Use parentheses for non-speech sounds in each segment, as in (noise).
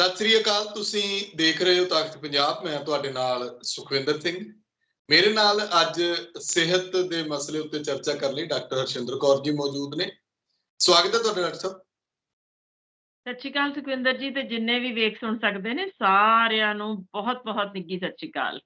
ਸਤਿ ਸ੍ਰੀ ਅਕਾਲ ਤੁਸੀਂ ਦੇਖ ਰਹੇ ਹੋ ਤਖਤ ਪੰਜਾਬ ਮੈਂ ਤੁਹਾਡੇ ਨਾਲ ਸੁਖਵਿੰਦਰ ਸਿੰਘ। ਮੇਰੇ ਨਾਲ ਅੱਜ ਸਿਹਤ ਦੇ ਮਸਲੇ ਉੱਤੇ ਚਰਚਾ ਕਰਨ ਲਈ ਡਾਕਟਰ ਹਰਸ਼ਿੰਦਰ ਕੌਰ ਜੀ ਮੌਜੂਦ ਨੇ। ਸਵਾਗਤ ਹੈ ਤੁਹਾਡਾ ਡਾਕਟਰ ਸਾਹਿਬ। ਸਤਿ ਸ਼੍ਰੀ ਅਕਾਲ ਸੁਖਵਿੰਦਰ ਜੀ ਤੇ ਜਿੰਨੇ ਵੀ ਵੇਖ ਸੁਣ ਸਕਦੇ ਨੇ ਸਾਰਿਆਂ ਨੂੰ ਬਹੁਤ ਬਹੁਤ ਨਿੱਗੀ ਸਤਿ ਸ਼੍ਰੀ ਅਕਾਲ।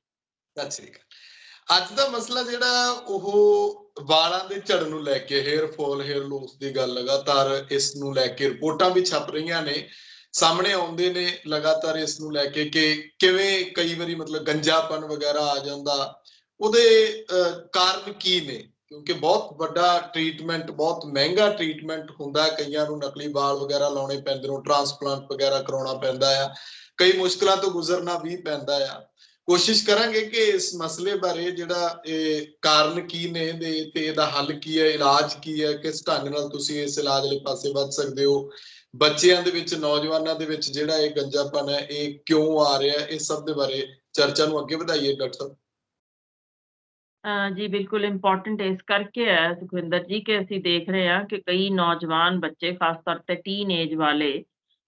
ਸਤਿ ਸ੍ਰੀ ਅਕਾਲ। ਅੱਜ ਦਾ ਮਸਲਾ ਜਿਹੜਾ ਉਹ ਵਾਲਾਂ ਦੇ ਝੜਨ ਨੂੰ ਲੈ ਕੇ ਹੇਅਰ ਫਾਲ ਹੇਅਰ ਲੂਸ ਦੀ ਗੱਲ ਲਗਾਤਾਰ ਇਸ ਨੂੰ ਲੈ ਕੇ ਰਿਪੋਰਟਾਂ ਵੀ ਛਪ ਰਹੀਆਂ ਨੇ। ਸਾਹਮਣੇ ਆਉਂਦੇ ਨੇ ਲਗਾਤਾਰ ਇਸ ਨੂੰ ਲੈ ਕੇ ਕਿ ਕਿਵੇਂ ਕਈ ਵਾਰੀ ਮਤਲਬ ਗੰਜਾਪਨ ਵਗੈਰਾ ਆ ਜਾਂਦਾ। ਉਹਦੇ ਕਾਰਨ ਕੀ ਨੇ? ਕਿਉਂਕਿ ਬਹੁਤ ਵੱਡਾ ਟ੍ਰੀਟਮੈਂਟ ਬਹੁਤ ਮਹਿੰਗਾ ਟ੍ਰੀਟਮੈਂਟ ਹੁੰਦਾ ਕਈਆਂ ਨੂੰ ਨਕਲੀ ਵਾਲ ਵਗੈਰਾ ਲਾਉਣੇ ਪੈਂਦੇ ਨੇ ਟ੍ਰਾਂਸਪਲਾਂਟ ਵਗੈਰਾ ਕਰਾਉਣਾ ਪੈਂਦਾ ਆ। ਕਈ ਮੁਸ਼ਕਲਾਂ ਤੋਂ ਗੁਜ਼ਰਨਾ ਵੀ ਪੈਂਦਾ ਆ। ਕੋਸ਼ਿਸ਼ ਕਰਾਂਗੇ ਕਿ ਇਸ ਮਸਲੇ ਬਾਰੇ ਜਿਹੜਾ ਇਹ ਕਾਰਨ ਕੀ ਨੇ ਇਹਦੇ, ਤੇ ਇਹਦਾ ਹੱਲ ਕੀ ਹੈ, ਇਲਾਜ ਕੀ ਹੈ, ਕਿਸ ਢੰਗ ਨਾਲ ਤੁਸੀਂ ਇਸ ਇਲਾਜ ਵਾਲੇ ਪਾਸੇ ਵੱਧ ਸਕਦੇ ਹੋ। ਬੱਚਿਆਂ ਦੇ ਵਿੱਚ, ਨੌਜਵਾਨਾਂ ਦੇ ਵਿੱਚ ਜਿਹੜਾ ਇਹ ਗੰਜਾਪਨ ਹੈ, ਇਹ ਕਿਉਂ ਆ ਰਿਹਾ ਇਹ ਸਭ ਦੇ ਬਾਰੇ ਚਰਚਾ ਨੂੰ ਅੱਗੇ ਵਧਾਈਏ, ਡਾਕਟਰ। ਜੀ, ਬਿਲਕੁਲ ਇੰਪੋਰਟੈਂਟ ਇਸ ਕਰਕੇ ਹੈ, ਸੁਖਵਿੰਦਰ ਜੀ, ਕਿ ਅਸੀਂ ਦੇਖ ਰਹੇ ਹਾਂ ਕਿ ਕਈ ਨੌਜਵਾਨ ਬੱਚੇ, ਖਾਸ ਤੌਰ ਤੇ ਟੀਨ ਏਜ ਵਾਲੇ,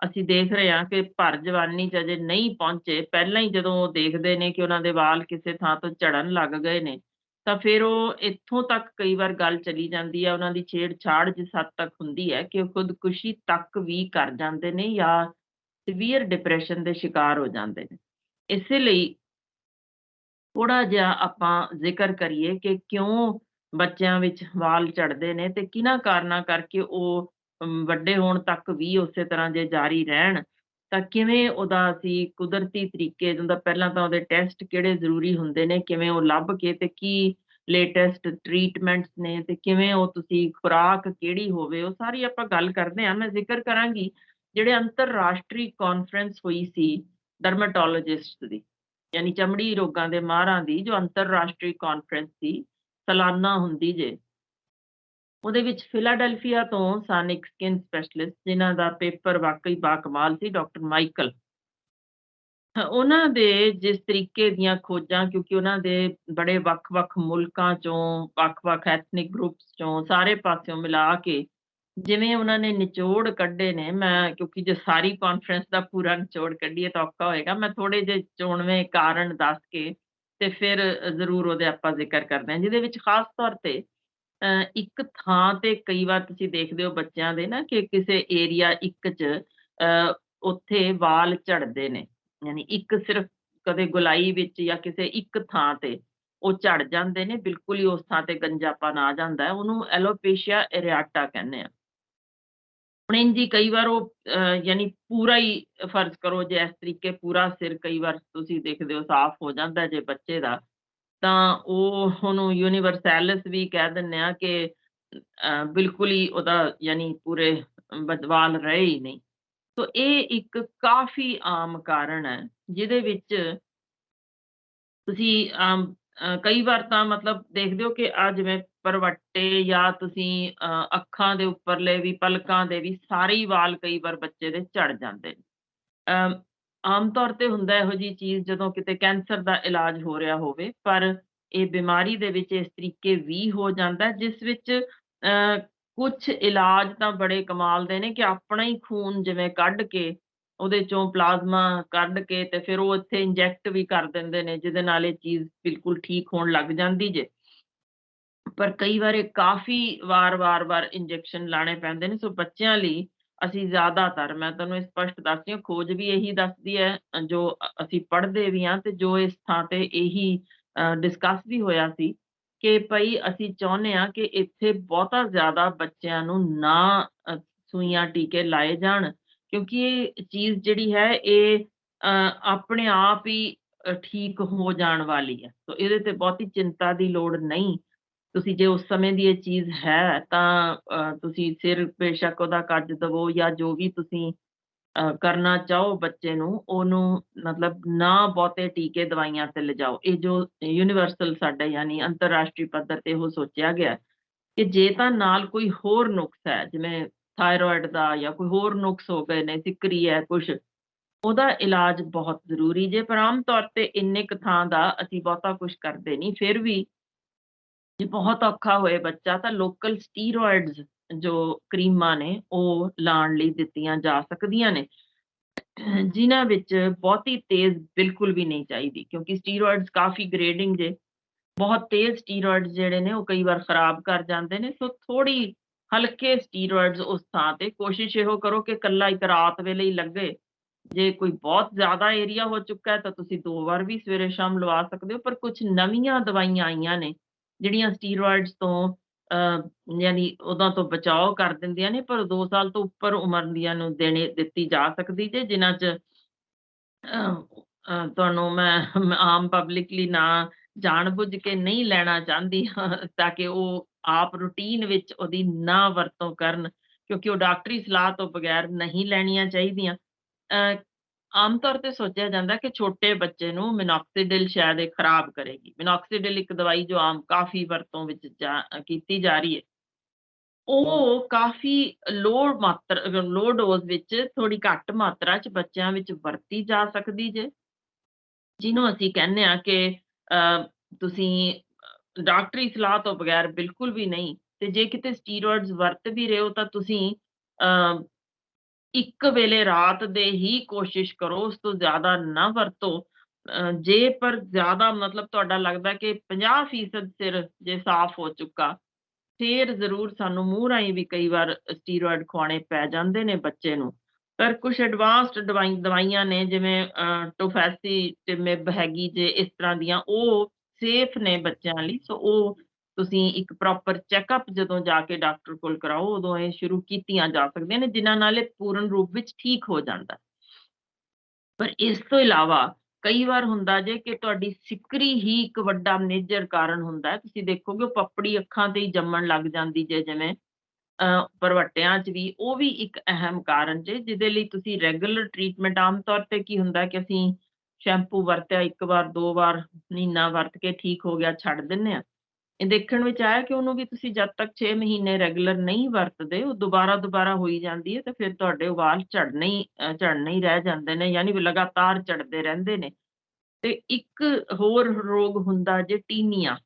ਅਸੀਂ ਦੇਖ ਰਹੇ ਹਾਂ ਕਿ ਭਰ ਜਵਾਨੀ ਚ ਅਜੇ ਨਹੀਂ ਪਹੁੰਚੇ। ਪਹਿਲਾਂ ਹੀ ਜਦੋਂ ਦੇਖਦੇ ਨੇ ਕਿ ਉਹਨਾਂ ਦੇ ਵਾਲ ਕਿਸੇ ਥਾਂ ਤੋਂ ਝੜਨ ਲੱਗ ਗਏ ਨੇ ਤਾਂ ਫਿਰ ਉਹ ਇੱਥੋਂ ਤੱਕ ਕਈ ਵਾਰ ਗੱਲ ਚਲੀ ਜਾਂਦੀ ਹੈ ਉਹਨਾਂ ਦੀ ਛੇੜਛਾੜ ਜਿਸ ਹੱਦ ਤੱਕ ਹੁੰਦੀ ਹੈ ਕਿ ਉਹ ਖੁਦਕੁਸ਼ੀ ਤੱਕ ਵੀ ਕਰ ਜਾਂਦੇ ਨੇ ਜਾਂ ਸਿਵੀਅਰ ਡਿਪਰੈਸ਼ਨ ਦੇ ਸ਼ਿਕਾਰ ਹੋ ਜਾਂਦੇ ਨੇ। ਇਸੇ ਲਈ ਥੋੜਾ ਜਿਹਾ ਆਪਾਂ ਜ਼ਿਕਰ ਕਰੀਏ ਕਿ ਕਿਉਂ ਬੱਚਿਆਂ ਵਿੱਚ ਵਾਲ ਚੜਦੇ ਨੇ ਤੇ ਕਿਹਨਾਂ ਕਾਰਨਾਂ ਕਰਕੇ ਉਹ ਵੱਡੇ ਹੋਣ ਤੱਕ ਵੀ ਉਸੇ ਤਰ੍ਹਾਂ ਜੇ ਜਾਰੀ ਰਹਿਣ। ਤਾਂ ਕਿਵੇਂ ਉਹਦਾ ਅਸੀਂ ਕੁਦਰਤੀ ਤਰੀਕੇ, ਜਿੰਦਾ ਪਹਿਲਾਂ ਤਾਂ ਉਹਦੇ ਟੈਸਟ ਕਿਹੜੇ ਜ਼ਰੂਰੀ ਹੁੰਦੇ ਨੇ, ਕਿਵੇਂ ਉਹ ਲੱਭ ਕੇ ਤੇ ਕੀ ਲੇਟੈਸਟ ਟ੍ਰੀਟਮੈਂਟਸ ਨੇ ਤੇ ਕਿਵੇਂ ਉਹ ਤੁਸੀਂ ਖੁਰਾਕ ਕਿਹੜੀ ਹੋਵੇ, ਉਹ ਸਾਰੀ ਆਪਾਂ ਗੱਲ ਕਰਦੇ ਹਾਂ, ਮੈਂ ਜ਼ਿਕਰ ਕਰਾਂਗੀ ਜਿਹੜੇ ਅੰਤਰਰਾਸ਼ਟਰੀ ਕਾਨਫਰੰਸ ਹੋਈ ਸੀ ਡਰਮੇਟੋਲੋਜਿਸਟ ਦੀ, ਯਾਨੀ ਚਮੜੀ ਰੋਗਾਂ ਦੇ ਮਾਹਰਾਂ ਦੀ, ਜੋ ਅੰਤਰਰਾਸ਼ਟਰੀ ਕਾਨਫਰੰਸ ਸੀ, ਸਾਲਾਨਾ ਹੁੰਦੀ ਜੇ। ਉਹਦੇ ਵਿੱਚ ਫਿਲਾਡੈਲਫੀਆ ਤੋਂ ਸਨ ਇੱਕ ਸਕਿਨ ਸਪੈਸ਼ਲਿਸਟ ਜਿਨ੍ਹਾਂ ਦਾ ਪੇਪਰ ਵਾਕਈ ਬਾਕਮਾਲ ਸੀ, ਡਾਕਟਰ ਮਾਈਕਲ। ਉਹਨਾਂ ਦੇ ਜਿਸ ਤਰੀਕੇ ਦੀਆਂ ਖੋਜਾਂ, ਕਿਉਂਕਿ ਉਹਨਾਂ ਦੇ ਬੜੇ ਵੱਖ-ਵੱਖ ਮੁਲਕਾਂ ਚੋਂ ਵੱਖ-ਵੱਖ ਐਥਨਿਕ ਗਰੁੱਪਸ ਚੋਂ ਸਾਰੇ ਪਾਸਿਓਂ ਮਿਲਾ ਕੇ ਜਿਵੇਂ ਉਹਨਾਂ ਨੇ ਨਿਚੋੜ ਕੱਢੇ ਨੇ, ਮੈਂ ਕਿਉਂਕਿ ਜੇ ਸਾਰੀ ਕਾਨਫਰੰਸ ਦਾ ਪੂਰਾ ਨਿਚੋੜ ਕੱਢੀਏ ਤਾਂ ਔਖਾ ਹੋਏਗਾ, ਮੈਂ ਥੋੜੇ ਜਿਹੇ ਚੋਣਵੇਂ ਕਾਰਨ ਦੱਸ ਕੇ ਤੇ ਫਿਰ ਜ਼ਰੂਰ ਉਹਦੇ ਆਪਾਂ ਜ਼ਿਕਰ ਕਰਦੇ ਹਾਂ, ਜਿਹਦੇ ਵਿੱਚ ਖਾਸ ਤੌਰ ਤੇ ਇੱਕ ਥਾਂ ਤੇ ਕਈ ਵਾਰ ਤੁਸੀਂ ਦੇਖਦੇ ਹੋ ਬੱਚਿਆਂ ਦੇ ਨਾ ਕਿ ਕਿਸੇ ਏਰੀਆ ਇੱਕ 'ਚ ਉੱਥੇ ਵਾਲ ਝੜਦੇ ਨੇ ਯਾਨੀ ਇੱਕ ਸਿਰਫ ਕਦੇ ਗੁਲਾਈ ਵਿੱਚ ਜਾਂ ਕਿਸੇ ਇੱਕ ਥਾਂ ਤੇ ਉਹ ਝੜ ਜਾਂਦੇ ਨੇ ਬਿਲਕੁਲ ਹੀ ਉਸ ਥਾਂ ਤੇ ਗੰਜਾਪਨ ਆ ਜਾਂਦਾ ਹੈ ਉਹਨੂੰ ਐਲੋਪੇਸ਼ੀਆ ਏਰੀਆਟਾ ਕਹਿੰਦੇ ਆ। ਹੁਣ ਇੰਝ ਕਈ ਵਾਰ ਉਹ ਅ, ਯਾਨੀ ਪੂਰਾ ਹੀ ਫਰਜ਼ ਕਰੋ ਜੇ ਇਸ ਤਰੀਕੇ ਪੂਰਾ ਸਿਰ ਕਈ ਵਾਰ ਤੁਸੀਂ ਦੇਖਦੇ ਹੋ ਸਾਫ਼ ਹੋ ਜਾਂਦਾ ਜੇ ਬੱਚੇ ਦਾ ਤਾਂ ਉਹ ਉਹਨੂੰ ਯੂਨੀਵਰਸੈਲਿਸ ਵੀ ਕਹਿ ਦਿੰਦੇ ਆ ਕਿ ਬਿਲਕੁਲ ਹੀ ਉਹਦਾ ਯਾਨੀ ਪੂਰੇ ਬ- ਰਹੇ ਹੀ ਨਹੀਂ। ਸੋ ਇਹ ਇੱਕ ਕਾਫੀ ਆਮ ਕਾਰਨ ਹੈ ਜਿਹਦੇ ਵਿੱਚ ਤੁਸੀਂ ਕਈ ਵਾਰ ਤਾਂ ਮਤਲਬ ਦੇਖਦੇ ਹੋ ਕਿ ਆ ਜਿਵੇਂ ਪਰਵੱਟੇ ਜਾਂ ਤੁਸੀਂ ਅ, ਅੱਖਾਂ ਦੇ ਉੱਪਰਲੇ ਵੀ ਪਲਕਾਂ ਦੇ ਵੀ ਸਾਰੇ ਹੀ ਵਾਲ ਕਈ ਵਾਰ ਬੱਚੇ ਦੇ ਝੜ ਜਾਂਦੇ ਨੇ। ਅਮ, ਆਮ ਤੌਰ ਤੇ ਹੁੰਦਾ ਇਹੋ ਜੀ ਚੀਜ਼ ਜਦੋਂ ਕਿਤੇ ਕੈਂਸਰ ਦਾ ਇਲਾਜ ਹੋ ਰਿਹਾ ਹੋਵੇ, ਪਰ ਇਹ ਬਿਮਾਰੀ ਦੇ ਵਿੱਚ ਇਸ ਤਰੀਕੇ ਵੀ ਹੋ ਜਾਂਦਾ ਜਿਸ ਵਿੱਚ ਕੁਝ ਇਲਾਜ ਤਾਂ ਬੜੇ ਕਮਾਲ ਦੇ ਨੇ ਕਿ ਆਪਣਾ ਹੀ ਖੂਨ ਜਿਵੇਂ ਕੱਢ ਕੇ ਉਹਦੇ ਚੋਂ ਪਲਾਜ਼ਮਾ ਕੱਢ ਕੇ ਤੇ ਫਿਰ ਉਹ ਇੱਥੇ ਇੰਜੈਕਟ ਵੀ ਕਰ ਦਿੰਦੇ ਨੇ, ਜਿਹਦੇ ਨਾਲ ਇਹ ਚੀਜ਼ ਬਿਲਕੁਲ ਠੀਕ ਹੋਣ ਲੱਗ ਜਾਂਦੀ ਜੇ। ਪਰ ਕਈ ਵਾਰ ਇਹ ਕਾਫੀ ਵਾਰ-ਵਾਰ-ਵਾਰ ਇੰਜੈਕਸ਼ਨ ਲਾਣੇ ਪੈਂਦੇ ਨੇ, ਸੋ ਬੱਚਿਆਂ ਲਈ ਅਸੀਂ ਜ਼ਿਆਦਾਤਰ ਮੈਂ ਤੁਹਾਨੂੰ ਇਹ ਸਪਸ਼ਟ ਦੱਸਦੀ ਹਾਂ ਖੋਜ ਵੀ ਇਹੀ ਦੱਸਦੀ ਹੈ ਜੋ ਅਸੀਂ ਪੜ੍ਹਦੇ ਵੀ ਹਾਂ ਤੇ ਜੋ ਇਸ ਥਾਂ ਤੇ ਇਹੀ ਡਿਸਕਸ ਵੀ ਹੋਇਆ ਸੀ ਕਿ ਭਈ ਅਸੀਂ ਚਾਹੁੰਦੇ ਹਾਂ ਕਿ ਇੱਥੇ ਬਹੁਤਾ ਜ਼ਿਆਦਾ ਬੱਚਿਆਂ ਨੂੰ ਨਾ ਅ, ਸੂਈਆਂ ਟੀਕੇ ਲਾਏ ਜਾਣ ਕਿਉਂਕਿ ਇਹ ਚੀਜ਼ ਜਿਹੜੀ ਹੈ ਇਹ ਆਪਣੇ ਆਪ ਹੀ ਠੀਕ ਹੋ ਜਾਣ ਵਾਲੀ ਹੈ। ਸੋ ਇਹਦੇ ਤੇ ਬਹੁਤੀ ਚਿੰਤਾ ਦੀ ਲੋੜ ਨਹੀਂ। ਤੁਸੀਂ ਜੇ ਉਸ ਸਮੇਂ ਦੀ ਇਹ ਚੀਜ਼ ਹੈ, ਤਾਂ ਤੁਸੀਂ ਸਿਰ ਬੇਸ਼ੱਕ ਉਹਦਾ ਕੱਜ ਦਵੋ ਜਾਂ ਜੋ ਵੀ ਤੁਸੀਂ ਕਰਨਾ ਚਾਹੋ ਬੱਚੇ ਨੂੰ, ਉਹਨੂੰ ਮਤਲਬ ਨਾ ਬਹੁਤੇ ਟੀਕੇ ਦਵਾਈਆਂ ਤੇ ਲਿਜਾਓ। ਇਹ ਜੋ ਯੂਨੀਵਰਸਲ ਸਾਡਾ ਯਾਨੀ ਅੰਤਰਰਾਸ਼ਟਰੀ ਪੱਧਰ ਤੇ ਉਹ ਸੋਚਿਆ ਗਿਆ ਕਿ ਜੇ ਤਾਂ ਨਾਲ ਕੋਈ ਹੋਰ ਨੁਕਸ ਹੈ, ਜਿਵੇਂ ਥਾਇਰੋਇਡ ਦਾ ਜਾਂ ਕੋਈ ਹੋਰ ਨੁਕਸ ਹੋ ਗਏ ਨੇ, ਸਿੱਕਰੀ ਹੈ ਕੁਝ ਉਹਦਾ ਇਲਾਜ ਬਹੁਤ ਜ਼ਰੂਰੀ ਜੇ, ਪਰ ਆਮ ਤੌਰ ਤੇ ਇੰਨੇ ਕੁ ਥਾਂ ਦਾ ਅਸੀਂ ਬਹੁਤਾ ਕੁਝ ਕਰਦੇ ਨਹੀਂ, ਫਿਰ ਵੀ ਜੇ ਬਹੁਤ ਔਖਾ ਹੋਏ ਬੱਚਾ ਤਾਂ ਲੋਕਲ ਸਟੀਰੋਇਡਸ ਜੋ ਕਰੀਮਾਂ ਨੇ ਉਹ ਲਾਉਣ ਲਈ ਦਿੱਤੀਆਂ ਜਾ ਸਕਦੀਆਂ ਨੇ ਜਿਨ੍ਹਾਂ ਵਿੱਚ ਬਹੁਤੀ ਤੇਜ਼ ਬਿਲਕੁਲ ਵੀ ਨਹੀਂ ਚਾਹੀਦੀ ਕਿਉਂਕਿ ਸਟੀਰੋਇਡਸ ਕਾਫੀ ਗ੍ਰੇਡਿੰਗ ਜੇ ਬਹੁਤ ਤੇਜ਼ ਸਟੀਰੋਇਡਸ ਜਿਹੜੇ ਨੇ ਉਹ ਕਈ ਵਾਰ ਖਰਾਬ ਕਰ ਜਾਂਦੇ ਨੇ ਸੋ ਥੋੜੀ ਹਲਕੇ ਸਟੀਰੋਇਡਸ ਉਸ ਥਾਂ ਤੇ ਕੋਸ਼ਿਸ਼ ਇਹੋ ਕਰੋ ਕਿ ਕੱਲਾ ਇੱਕ ਰਾਤ ਵੇਲੇ ਹੀ ਲੱਗੇ ਜੇ ਕੋਈ ਬਹੁਤ ਜ਼ਿਆਦਾ ਏਰੀਆ ਹੋ ਚੁੱਕਾ ਹੈ ਤਾਂ ਤੁਸੀਂ ਦੋ ਵਾਰ ਵੀ ਸਵੇਰੇ ਸ਼ਾਮ ਲਵਾ ਸਕਦੇ ਹੋ ਪਰ ਕੁਝ ਨਵੀਆਂ ਦਵਾਈਆਂ ਆਈਆਂ ਨੇ ਜਿਹੜੀਆਂ ਸਟੀਰੋਇਡਸ ਤੋਂ ਯਾਨੀ ਉਹਨਾਂ ਤੋਂ ਬਚਾਓ ਕਰ ਦਿੰਦੀਆਂ ਨੇ ਪਰ 2 ਸਾਲ ਤੋਂ ਉੱਪਰ ਉਮਰ ਦੀਆਂ ਨੂੰ ਦੇਣੇ ਦਿੱਤੀ ਜਾ ਸਕਦੀ ਜੇ ਜਿਨ੍ਹਾਂ 'ਚ ਤੁਹਾਨੂੰ ਮੈਂ ਮੈਂ ਆਮ ਪਬਲਿਕਲੀ ਨਾ ਜਾਣਬੁੱਝ ਕੇ ਨਹੀਂ ਲੈਣਾ ਚਾਹੁੰਦੀ ਤਾਂ ਕਿ ਉਹ ਆਪ ਰੂਟੀਨ ਵਿੱਚ ਉਹਦੀ ਨਾ ਵਰਤੋਂ ਕਰਨ ਕਿਉਂਕਿ ਉਹ ਡਾਕਟਰੀ ਸਲਾਹ ਤੋਂ ਬਗੈਰ ਨਹੀਂ ਲੈਣੀਆਂ ਚਾਹੀਦੀਆਂ। ਅ, ਆਮ ਤੌਰ ਤੇ ਸੋਚਿਆ ਜਾਂਦਾ ਕਿ ਛੋਟੇ ਬੱਚੇ ਨੂੰ ਮਿਨੋਕਸੀਡਿਲ ਸ਼ਾਇਦ ਇਹ ਖਰਾਬ ਕਰੇਗੀ। ਮਿਨੋਕਸੀਡਿਲ ਇੱਕ ਦਵਾਈ ਜੋ ਆਮ ਕਾਫੀ ਵਰਤੋਂ ਵਿੱਚ ਕੀਤੀ ਜਾ ਰਹੀ ਹੈ। ਉਹ ਕਾਫੀ ਲੋ ਮਾਤਰਾ ਲੋ ਡੋਜ਼ ਵਿੱਚ ਥੋੜੀ ਘੱਟ ਮਾਤਰਾ 'ਚ ਬੱਚਿਆਂ ਵਿੱਚ ਵਰਤੀ ਜਾ ਸਕਦੀ ਜੇ। ਜਿਹਨੂੰ ਅਸੀਂ ਕਹਿੰਦੇ ਆ ਕਿ ਤੁਸੀਂ ਡਾਕਟਰੀ ਸਲਾਹ ਤੋਂ ਬਗੈਰ ਬਿਲਕੁਲ ਵੀ ਨਹੀਂ ਤੇ ਜੇ ਕਿਤੇ ਸਟੀਰੋਇਡਸ ਵਰਤ ਵੀ ਰਹੇ ਹੋ ਤਾਂ ਤੁਸੀਂ ਇੱਕ ਵੇਲੇ ਰਾਤ ਦੇ ਹੀ ਕੋਸ਼ਿਸ਼ ਕਰੋ, ਉਸ ਤੋਂ ਜ਼ਿਆਦਾ ਨਾ ਵਰਤੋ। ਜੇ ਪਰ ਜ਼ਿਆਦਾ ਮਤਲਬ ਤੁਹਾਡਾ ਲੱਗਦਾ ਕਿ 50% ਸਿਰ ਜੇ ਸਾਫ਼ ਹੋ ਚੁੱਕਾ, ਫੇਰ ਜ਼ਰੂਰ ਸਾਨੂੰ ਮੂੰਹ ਰਾਹੀਂ ਵੀ ਕਈ ਵਾਰ ਸਟੀਰੋਇਡ ਖਵਾਉਣੇ ਪੈ ਜਾਂਦੇ ਨੇ ਬੱਚੇ ਨੂੰ। ਪਰ ਕੁਝ ਐਡਵਾਂਸਡ ਦਵਾਈ ਦਵਾਈਆਂ ਨੇ, ਜਿਵੇਂ ਟੋਫੈਸੀ ਟੋਫੈਸੀਟਿਮਿਬ ਹੈਗੀ ਜੇ ਇਸ ਤਰ੍ਹਾਂ ਦੀਆਂ, ਉਹ ਸੇਫ ਨੇ ਬੱਚਿਆਂ ਲਈ, ਸੋ ਉਹ ਤੁਸੀਂ ਇੱਕ ਪ੍ਰੋਪਰ ਚੈੱਕਅਪ ਜਦੋਂ ਜਾ ਕੇ ਡਾਕਟਰ ਕੋਲ ਕਰਾਓ ਉਦੋਂ ਇਹ ਸ਼ੁਰੂ ਕੀਤੀਆਂ ਜਾ ਸਕਦੀਆਂ ਨੇ ਜਿਨ੍ਹਾਂ ਨਾਲ ਇਹ ਪੂਰਨ ਰੂਪ ਵਿੱਚ ਠੀਕ ਹੋ ਜਾਂਦਾ। ਪਰ ਇਸ ਤੋਂ ਇਲਾਵਾ ਕਈ ਵਾਰ ਹੁੰਦਾ ਜੇ ਕਿ ਤੁਹਾਡੀ ਸਿਕਰੀ ਹੀ ਇੱਕ ਵੱਡਾ ਮੇਜਰ ਕਾਰਨ ਹੁੰਦਾ ਤੁਸੀਂ ਦੇਖੋਗੇ ਉਹ ਪਪੜੀ ਅੱਖਾਂ ਤੇ ਹੀ ਜੰਮਣ ਲੱਗ ਜਾਂਦੀ ਜੇ ਜਿਵੇਂ ਅ, ਭਰਵੱਟਿਆਂ 'ਚ ਵੀ ਉਹ ਵੀ ਇੱਕ ਅਹਿਮ ਕਾਰਨ ਜੇ ਜਿਹਦੇ ਲਈ ਤੁਸੀਂ ਰੈਗੂਲਰ ਟ੍ਰੀਟਮੈਂਟ ਆਮ ਤੌਰ ਤੇ ਕੀ ਹੁੰਦਾ ਕਿ ਅਸੀਂ ਸ਼ੈਂਪੂ ਵਰਤਿਆ ਇੱਕ ਵਾਰ ਦੋ ਵਾਰ ਮਹੀਨਾ ਵਰਤ ਕੇ ਠੀਕ ਹੋ ਗਿਆ ਛੱਡ ਦਿੰਨੇ ਆ ਇਹ ਦੇਖਣ ਵਿੱਚ ਆਇਆ ਕਿ ਉਹਨੂੰ ਵੀ ਤੁਸੀਂ ਜਦ ਤੱਕ 6 ਮਹੀਨੇ ਰੈਗੂਲਰ ਨਹੀਂ ਵਰਤਦੇ ਉਹ ਦੁਬਾਰਾ ਦੁਬਾਰਾ ਹੋਈ ਜਾਂਦੀ ਹੈ ਤੇ ਫਿਰ ਤੁਹਾਡੇ ਵਾਲ ਝੜਨੇ ਹੀ ਝੜਨੇ ਹੀ ਰਹਿ ਜਾਂਦੇ ਨੇ ਯਾਨੀ ਵੀ ਲਗਾਤਾਰ ਝੜਦੇ ਰਹਿੰਦੇ ਨੇ। ਤੇ ਇੱਕ ਹੋਰ ਰੋਗ ਹੁੰਦਾ ਜੇ ਟੀਨੀਆ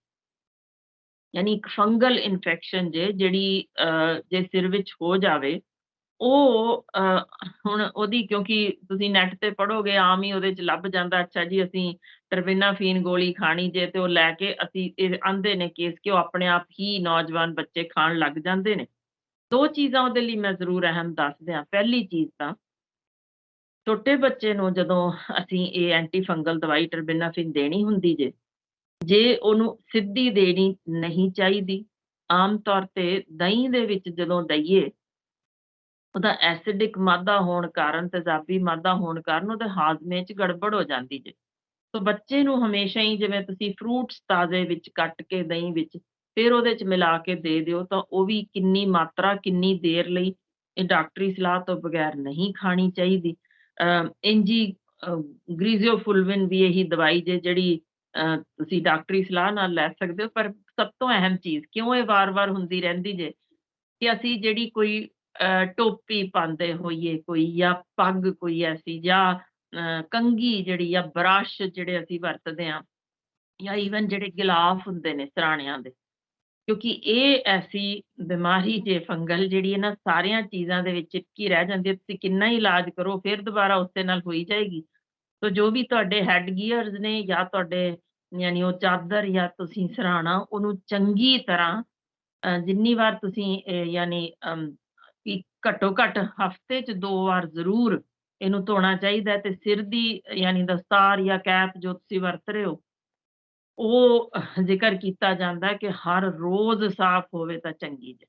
ਯਾਨੀ ਇੱਕ ਫੰਗਲ ਇਨਫੈਕਸ਼ਨ ਜੇ ਜਿਹੜੀ ਅ, ਜੇ ਸਿਰ ਵਿੱਚ ਹੋ ਜਾਵੇ ਉਹ ਅ, ਹੁਣ ਉਹਦੀ ਕਿਉਂਕਿ ਤੁਸੀਂ ਨੈਟ ਤੇ ਪੜੋਗੇ ਆਮ ਹੀ ਉਹਦੇ ਚ ਲੱਭ ਜਾਂਦਾ ਅੱਛਾ ਜੀ ਅਸੀਂ ਟਰਬਿਨਾਫੀਨ ਗੋਲੀ ਖਾਣੀ ਜੇ ਤੇ ਉਹ ਲੈ ਕੇ ਅਸੀਂ ਇਹ ਆਂਦੇ ਨੇ ਕੇਸ ਕਿ ਉਹ ਆਪਣੇ ਆਪ ਹੀ ਨੌਜਵਾਨ ਬੱਚੇ ਖਾਣ ਲੱਗ ਜਾਂਦੇ ਨੇ। ਦੋ ਚੀਜ਼ਾਂ ਉਹਦੇ ਲਈ ਮੈਂ ਜ਼ਰੂਰ ਅਹਿਮ ਦੱਸ ਦਿਆਂ ਪਹਿਲੀ ਚੀਜ਼ ਤਾਂ ਛੋਟੇ ਬੱਚੇ ਨੂੰ ਜਦੋਂ ਅਸੀਂ ਇਹ ਐਂਟੀ ਫੰਗਲ ਦਵਾਈ ਟਰਬਿਨਾਫਿਨ ਦੇਣੀ ਹੁੰਦੀ ਜੇ ਜੇ ਉਹਨੂੰ ਸਿੱਧੀ ਦੇਣੀ ਨਹੀਂ ਚਾਹੀਦੀ ਆਮ ਤੌਰ ਤੇ ਦਹੀਂ ਦੇ ਵਿੱਚ ਜਦੋਂ ਦਈਏ ਉਹਦਾ ਐਸਿਡਿਕ ਮਾਦਾ ਹੋਣ ਕਾਰਨ ਤੇਜ਼ਾਬੀ ਮਾਦਾ ਹੋਣ ਕਾਰਨ ਉਹਦੇ ਹਾਜ਼ਮੇ 'ਚ ਗੜਬੜ ਹੋ ਜਾਂਦੀ ਜੇ। ਸੋ ਬੱਚੇ ਨੂੰ ਹਮੇਸ਼ਾ ਹੀ ਜਿਵੇਂ ਤੁਸੀਂ ਫਰੂਟਸ ਤਾਜ਼ੇ ਵਿੱਚ ਕੱਟ ਕੇ ਦਹੀਂ ਵਿੱਚ ਫਿਰ ਉਹਦੇ 'ਚ ਮਿਲਾ ਕੇ ਦੇ ਦਿਓ ਤਾਂ ਉਹ ਵੀ ਕਿੰਨੀ ਮਾਤਰਾ ਕਿੰਨੀ ਦੇਰ ਲਈ ਇਹ ਡਾਕਟਰੀ ਸਲਾਹ ਤੋਂ ਬਗੈਰ ਨਹੀਂ ਖਾਣੀ ਚਾਹੀਦੀ। ਅ, ਇੰਜੀ ਗ੍ਰੀਜ਼ੀਓਫੁਲਵਿਨ ਵੀ ਇਹੀ ਦਵਾਈ ਜੇ ਜਿਹੜੀ ਅ, ਤੁਸੀਂ ਡਾਕਟਰੀ ਸਲਾਹ ਨਾਲ ਲੈ ਸਕਦੇ ਹੋ ਪਰ ਸਭ ਤੋਂ ਅਹਿਮ ਚੀਜ਼ ਕਿਉਂ ਇਹ ਵਾਰ-ਵਾਰ ਹੁੰਦੀ ਰਹਿੰਦੀ ਜੇ? ਕਿ ਅਸੀਂ ਜਿਹੜੀ ਕੋਈ ਟੋਪੀ ਪਾਉਂਦੇ ਹੋਈਏ ਕੋਈ ਜਾਂ ਪੱਗ ਕੋਈ ਐਸੀ ਜਾਂ ਅ, ਕੰਘੀ ਜਿਹੜੀ ਆ ਬਰਸ਼ ਜਿਹੜੇ ਅਸੀਂ ਵਰਤਦੇ ਹਾਂ ਜਾਂ ਈਵਨ ਜਿਹੜੇ ਗਿਲਾਫ ਹੁੰਦੇ ਨੇ ਸਰਾਣਿਆਂ ਦੇ ਕਿਉਂਕਿ ਇਹ ਐਸੀ ਬਿਮਾਰੀ ਜੇ ਫੰਗਲ ਜਿਹੜੀ ਇਹਨਾਂ ਸਾਰੀਆਂ ਚੀਜ਼ਾਂ ਦੇ ਵਿੱਚ ਚਿਪਕੀ ਰਹਿ ਜਾਂਦੀ ਹੈ ਤੁਸੀਂ ਕਿੰਨਾ ਹੀ ਇਲਾਜ ਕਰੋ ਫਿਰ ਦੁਬਾਰਾ ਉਸੇ ਨਾਲ ਹੋਈ ਜਾਏਗੀ। ਸੋ ਜੋ ਵੀ ਤੁਹਾਡੇ ਹੈੱਡ ਗੀਅਰਸ ਨੇ ਜਾਂ ਤੁਹਾਡੇ ਯਾਨੀ ਉਹ ਚਾਦਰ ਜਾਂ ਤੁਸੀਂ ਸਰਾਣਾ ਉਹਨੂੰ ਚੰਗੀ ਤਰ੍ਹਾਂ ਜਿੰਨੀ ਵਾਰ ਤੁਸੀਂ ਯਾਨੀ ਅਮ, ਵੀ ਘੱਟੋ ਘੱਟ ਹਫ਼ਤੇ 'ਚ ਦੋ ਵਾਰ ਜ਼ਰੂਰ ਇਹਨੂੰ ਧੋਣਾ ਚਾਹੀਦਾ ਤੇ ਸਿਰ ਦੀ ਯਾਨੀ ਦਸਤਾਰ ਜਾਂ ਕੈਪ ਜੋ ਤੁਸੀਂ ਵਰਤ ਰਹੇ ਹੋ ਉਹ ਜ਼ਿਕਰ ਕੀਤਾ ਜਾਂਦਾ ਕਿ ਹਰ ਰੋਜ਼ ਸਾਫ਼ ਹੋਵੇ ਤਾਂ ਚੰਗੀ ਜੇ।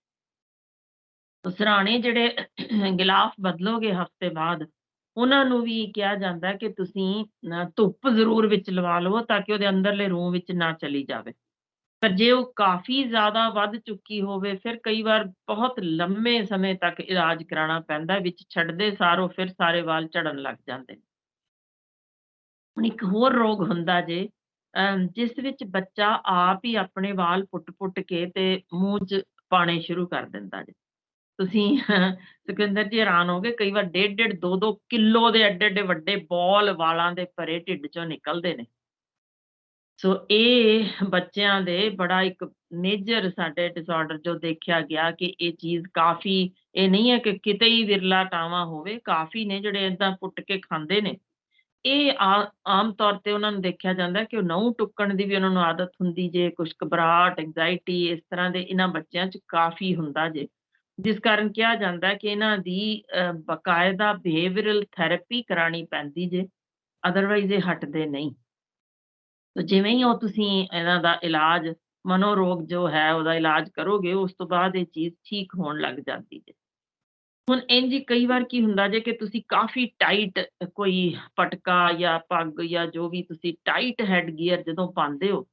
ਤੋ ਸਿਰਹਾਣੇ ਜਿਹੜੇ ਗਿਲਾਫ ਬਦਲੋਗੇ ਹਫ਼ਤੇ ਬਾਅਦ ਉਹਨਾਂ ਨੂੰ ਵੀ ਕਿਹਾ ਜਾਂਦਾ ਕਿ ਤੁਸੀਂ ਅ, ਧੁੱਪ ਜ਼ਰੂਰ ਵਿੱਚ ਲਵਾ ਲਵੋ ਤਾਂ ਕਿ ਉਹਦੇ ਅੰਦਰਲੇ ਰੂਹ ਵਿੱਚ ਨਾ ਚਲੀ ਜਾਵੇ। ਪਰ ਜੇ ਉਹ ਕਾਫ਼ੀ ਜ਼ਿਆਦਾ ਵੱਧ ਚੁੱਕੀ ਹੋਵੇ ਫਿਰ ਕਈ ਵਾਰ ਬਹੁਤ ਲੰਮੇ ਸਮੇਂ ਤੱਕ ਇਲਾਜ ਕਰਾਉਣਾ ਪੈਂਦਾ ਵਿੱਚ ਛੱਡਦੇ ਸਾਰ ਉਹ ਫਿਰ ਸਾਰੇ ਵਾਲ ਝੜਨ ਲੱਗ ਜਾਂਦੇ ਨੇ। ਹੁਣ ਇੱਕ ਹੋਰ ਰੋਗ ਹੁੰਦਾ ਜੇ ਅਮ, ਜਿਸ ਵਿੱਚ ਬੱਚਾ ਆਪ ਹੀ ਆਪਣੇ ਵਾਲ ਪੁੱਟ-ਪੁੱਟ ਕੇ ਤੇ ਮੂੰਹ 'ਚ ਪਾਣੇ ਸ਼ੁਰੂ ਕਰ ਦਿੰਦਾ ਜੇ। ਤੁਸੀਂ ਸੁਖਵਿੰਦਰ ਜੀ ਹੈਰਾਨ ਹੋਗੇ ਕਈ ਵਾਰ ਡੇਢ ਡੇਢ 2-2 ਕਿਲੋ ਦੇ ਐਡੇ ਐਡੇ ਵੱਡੇ ਬੋਲ ਵਾਲਾਂ ਦੇ ਭਰੇ ਢਿੱਡ ਚੋਂ ਨਿਕਲਦੇ ਨੇ। ਸੋ ਇਹ ਬੱਚਿਆਂ ਦੇ ਬੜਾ ਇੱਕ ਮੇਜਰ ਸਾਡੇ ਡਿਸਆਰਡਰ ਜੋ ਦੇਖਿਆ ਗਿਆ ਕਿ ਇਹ ਚੀਜ਼ ਕਾਫ਼ੀ ਇਹ ਨਹੀਂ ਹੈ ਕਿ ਕਿਤੇ ਹੀ ਵਿਰਲਾ ਟਾਵਾਂ ਹੋਵੇ, ਕਾਫ਼ੀ ਨੇ ਜਿਹੜੇ ਏਦਾਂ ਪੁੱਟ ਕੇ ਖਾਂਦੇ ਨੇ। ਇਹ ਆਮ ਤੌਰ ਤੇ ਉਹਨਾਂ ਨੂੰ ਦੇਖਿਆ ਜਾਂਦਾ ਕਿ ਉਹ ਨਹੁੰ ਟੁੱਕਣ ਦੀ ਵੀ ਉਹਨਾਂ ਨੂੰ ਆਦਤ ਹੁੰਦੀ ਜੇ, ਕੁਛ ਘਬਰਾਹਟ, ਐਂਗਜ਼ਾਇਟੀ ਇਸ ਤਰ੍ਹਾਂ ਦੇ ਇਹਨਾਂ ਬੱਚਿਆਂ 'ਚ ਕਾਫ਼ੀ ਹੁੰਦਾ ਜੇ। ਜਿਸ ਕਾਰਨ ਕਿਹਾ ਜਾਂਦਾ ਕਿ ਇਹਨਾਂ ਦੀ ਅ, ਬਾਕਾਇਦਾ ਬਿਹੇਵੀਅਰਲ ਥੈਰੇਪੀ ਕਰਾਣੀ ਪੈਂਦੀ ਜੇ, ਅਦਰਵਾਈਜ਼ ਇਹ ਹਟਦੇ ਨਹੀਂ। ਤੋ ਜਿਵੇਂ ਹੀ ਉਹ ਤੁਸੀਂ ਇਹਨਾਂ ਦਾ ਇਲਾਜ ਮਨੋਰੋਗ ਜੋ ਹੈ ਉਹਦਾ ਇਲਾਜ ਕਰੋਗੇ, ਉਸ ਤੋਂ ਬਾਅਦ ਇਹ ਚੀਜ਼ ਠੀਕ ਹੋਣ ਲੱਗ ਜਾਂਦੀ ਜੇ। ਹੁਣ ਇੰਝ ਕਈ ਵਾਰ ਕੀ ਹੁੰਦਾ ਜੇ ਕਿ ਤੁਸੀਂ ਕਾਫ਼ੀ ਟਾਈਟ ਕੋਈ ਪਟਕਾ ਜਾਂ ਪੱਗ ਜਾਂ ਜੋ ਵੀ ਤੁਸੀਂ ਟਾਈਟ ਹੈਡਗੀਅਰ ਜਦੋਂ ਪਾਉਂਦੇ ਹੋ,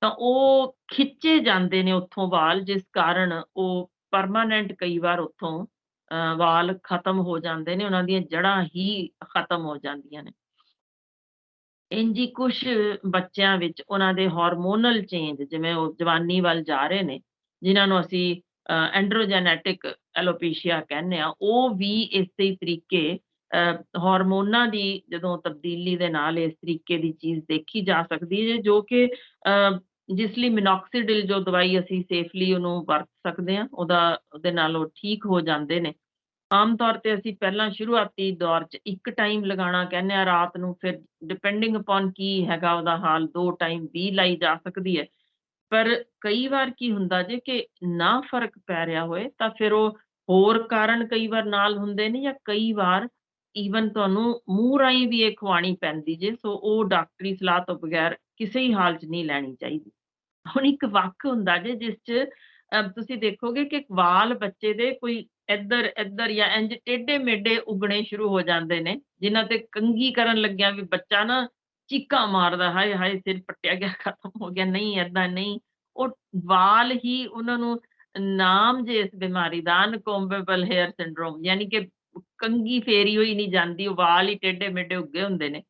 ਤਾਂ ਉਹ ਖਿੱਚੇ ਜਾਂਦੇ ਨੇ ਉੱਥੋਂ ਵਾਲ ਜਿਸ ਕਾਰਨ ਉਹ ਪਰਮਾਨੈਂਟ ਕਈ ਵਾਰ ਉੱਥੋਂ ਅ, ਵਾਲ ਖ਼ਤਮ ਹੋ ਜਾਂਦੇ ਨੇ, ਉਹਨਾਂ ਦੀਆਂ ਜੜ੍ਹਾਂ ਹੀ ਖ਼ਤਮ ਹੋ ਜਾਂਦੀਆਂ ਨੇ। ਇੰਝ ਹੀ ਕੁਛ ਬੱਚਿਆਂ ਵਿੱਚ ਉਹਨਾਂ ਦੇ ਹਾਰਮੋਨਲ ਚੇਂਜ ਜਿਵੇਂ ਉਹ ਜਵਾਨੀ ਵੱਲ ਜਾ ਰਹੇ ਨੇ, ਜਿਨ੍ਹਾਂ ਨੂੰ ਅਸੀਂ ਐਂਡਰੋਜੈਨੇਟਿਕ ਐਲੋਪੇਸ਼ੀਆ ਕਹਿੰਦੇ ਆ, ਉਹ ਵੀ ਇਸੇ ਹੀ ਤਰੀਕੇ ਅ, ਹਾਰਮੋਨਾਂ ਦੀ ਜਦੋਂ ਤਬਦੀਲੀ ਦੇ ਨਾਲ ਇਸ ਤਰੀਕੇ ਦੀ ਚੀਜ਼ ਦੇਖੀ ਜਾ ਸਕਦੀ ਹੈ ਜੋ ਕਿ ਅ, ਜਿਸ ਲਈ ਮਿਨੋਕਸੀਡਿਲ ਜੋ ਦਵਾਈ ਅਸੀਂ ਸੇਫਲੀ ਉਹਨੂੰ ਵਰਤ ਸਕਦੇ ਹਾਂ, ਉਹਦਾ ਉਹਦੇ ਨਾਲ ਉਹ ਠੀਕ ਹੋ ਜਾਂਦੇ ਨੇ। ਆਮ ਤੌਰ ਤੇ ਅਸੀਂ ਪਹਿਲਾਂ ਸ਼ੁਰੂਆਤੀ ਦੌਰ 'ਚ ਇੱਕ ਟਾਈਮ ਲਗਾਉਣਾ ਕਹਿੰਦੇ ਆ ਰਾਤ ਨੂੰ, ਫਿਰ ਡਿਪੈਂਡਿੰਗ ਅਪੋਨ ਕੀ ਹੈਗਾ ਉਹਦਾ ਹਾਲ 2 ਟਾਈਮ ਵੀ ਲਾਈ ਜਾ ਸਕਦੀ ਹੈ। ਪਰ ਕਈ ਵਾਰ ਕੀ ਹੁੰਦਾ ਜੇ ਕਿ ਨਾ ਫ਼ਰਕ ਪੈ ਰਿਹਾ ਹੋਏ, ਤਾਂ ਫਿਰ ਉਹ ਹੋਰ ਕਾਰਨ ਕਈ ਵਾਰ ਨਾਲ ਹੁੰਦੇ ਨੇ ਜਾਂ ਕਈ ਵਾਰ ਈਵਨ ਤੁਹਾਨੂੰ ਮੂੰਹ ਰਾਹੀਂ ਵੀ ਇਹ ਖਵਾਣੀ ਪੈਂਦੀ ਜੇ, ਸੋ ਉਹ ਡਾਕਟਰੀ ਸਲਾਹ ਤੋਂ ਬਗੈਰ ਕਿਸੇ ਹੀ ਹਾਲ 'ਚ ਨਹੀਂ ਲੈਣੀ ਚਾਹੀਦੀ। ਹੁਣ ਇੱਕ ਵਕ ਹੁੰਦਾ ਜੇ ਜਿਸ 'ਚ ਤੁਸੀਂ ਦੇਖੋਗੇ ਕਿ ਵਾਲ ਬੱਚੇ ਦੇ ਕੋਈ ਇੱਧਰ ਇੱਧਰ ਜਾਂ ਇੰਝ ਟੇਢੇ-ਮੇਢੇ ਉੱਗਣੇ ਸ਼ੁਰੂ ਹੋ ਜਾਂਦੇ ਨੇ, ਜਿਨ੍ਹਾਂ ਤੇ ਕੰਘੀ ਕਰਨ ਲੱਗਿਆ ਵੀ ਬੱਚਾ ਨਾ ਚੀਕਾਂ ਮਾਰਦਾ, ਹਾਏ ਹਾਏ ਸਿਰ ਪੱਟਿਆ ਗਿਆ, ਖਤਮ ਹੋ ਗਿਆ, ਨਹੀਂ ਏਦਾਂ ਨਹੀਂ। ਉਹ ਵਾਲ ਹੀ ਉਹਨਾਂ ਨੂੰ ਨਾਮ ਜੇ ਇਸ ਬਿਮਾਰੀ ਦਾ ਅਨਕੋਮਬਲ ਹੇਅਰ ਸਿੰਡਰੋਮ ਯਾਨੀ ਕਿ ਕੰਘੀ ਫੇਰੀ ਹੋਈ ਨਹੀਂ ਜਾਂਦੀ, ਉਹ ਵਾਲ ਹੀ ਟੇਢੇ-ਮੇਢੇ ਉੱਗੇ ਹੁੰਦੇ ਨੇ।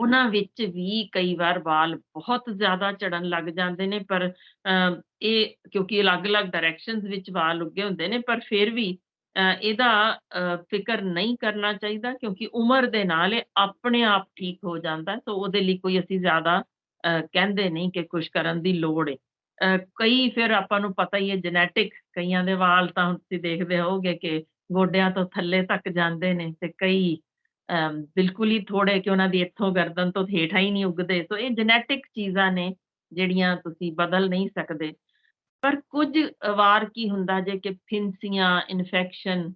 ਉਹਨਾਂ ਵਿੱਚ ਵੀ ਕਈ ਵਾਰ ਵਾਲ ਬਹੁਤ ਜ਼ਿਆਦਾ ਝੜਨ ਲੱਗ ਜਾਂਦੇ ਨੇ ਪਰ ਅ, ਇਹ ਕਿਉਂਕਿ ਅਲੱਗ-ਅਲੱਗ ਡਾਇਰੈਕਸ਼ਨਸ ਵਿੱਚ ਵਾਲ ਉੱਗੇ ਹੁੰਦੇ ਨੇ, ਪਰ ਫਿਰ ਵੀ ਇਹਦਾ ਫਿਕਰ ਨਹੀਂ ਕਰਨਾ ਚਾਹੀਦਾ ਕਿਉਂਕਿ ਉਮਰ ਦੇ ਨਾਲ ਇਹ ਆਪਣੇ ਆਪ ਠੀਕ ਹੋ ਜਾਂਦਾ ਸੋ ਉਹਦੇ ਲਈ ਕੋਈ ਅਸੀਂ ਜ਼ਿਆਦਾ ਕਹਿੰਦੇ ਨਹੀਂ ਕਿ ਕੁਛ ਕਰਨ ਦੀ ਲੋੜ ਹੈ। ਕਈ ਫਿਰ ਆਪਾਂ ਨੂੰ ਪਤਾ ਹੀ ਹੈ ਜੈਨੇਟਿਕ ਕਈਆਂ ਦੇ ਵਾਲ ਤਾਂ ਤੁਸੀਂ ਦੇਖਦੇ ਹੋਗੇ ਕਿ ਗੋਡਿਆਂ ਤੋਂ ਥੱਲੇ ਤੱਕ ਜਾਂਦੇ ਨੇ ਤੇ ਕਈ ਅ, ਬਿਲਕੁਲ ਹੀ ਥੋੜੇ ਕਿ ਉਹਨਾਂ ਦੀ ਇੱਥੋਂ ਗਰਦਨ ਤੋਂ ਹੇਠਾਂ ਹੀ ਨਹੀਂ ਉੱਗਦੇ, ਸੋ ਇਹ ਜੈਨੇਟਿਕ ਚੀਜ਼ਾਂ ਨੇ ਜਿਹੜੀਆਂ ਤੁਸੀਂ ਬਦਲ ਨਹੀਂ ਸਕਦੇ। ਪਰ ਕੁਝ ਵਾਰ ਕੀ ਹੁੰਦਾ ਜੇ ਕਿ ਫਿੰਸੀਆਂ, ਇਨਫੈਕਸ਼ਨ,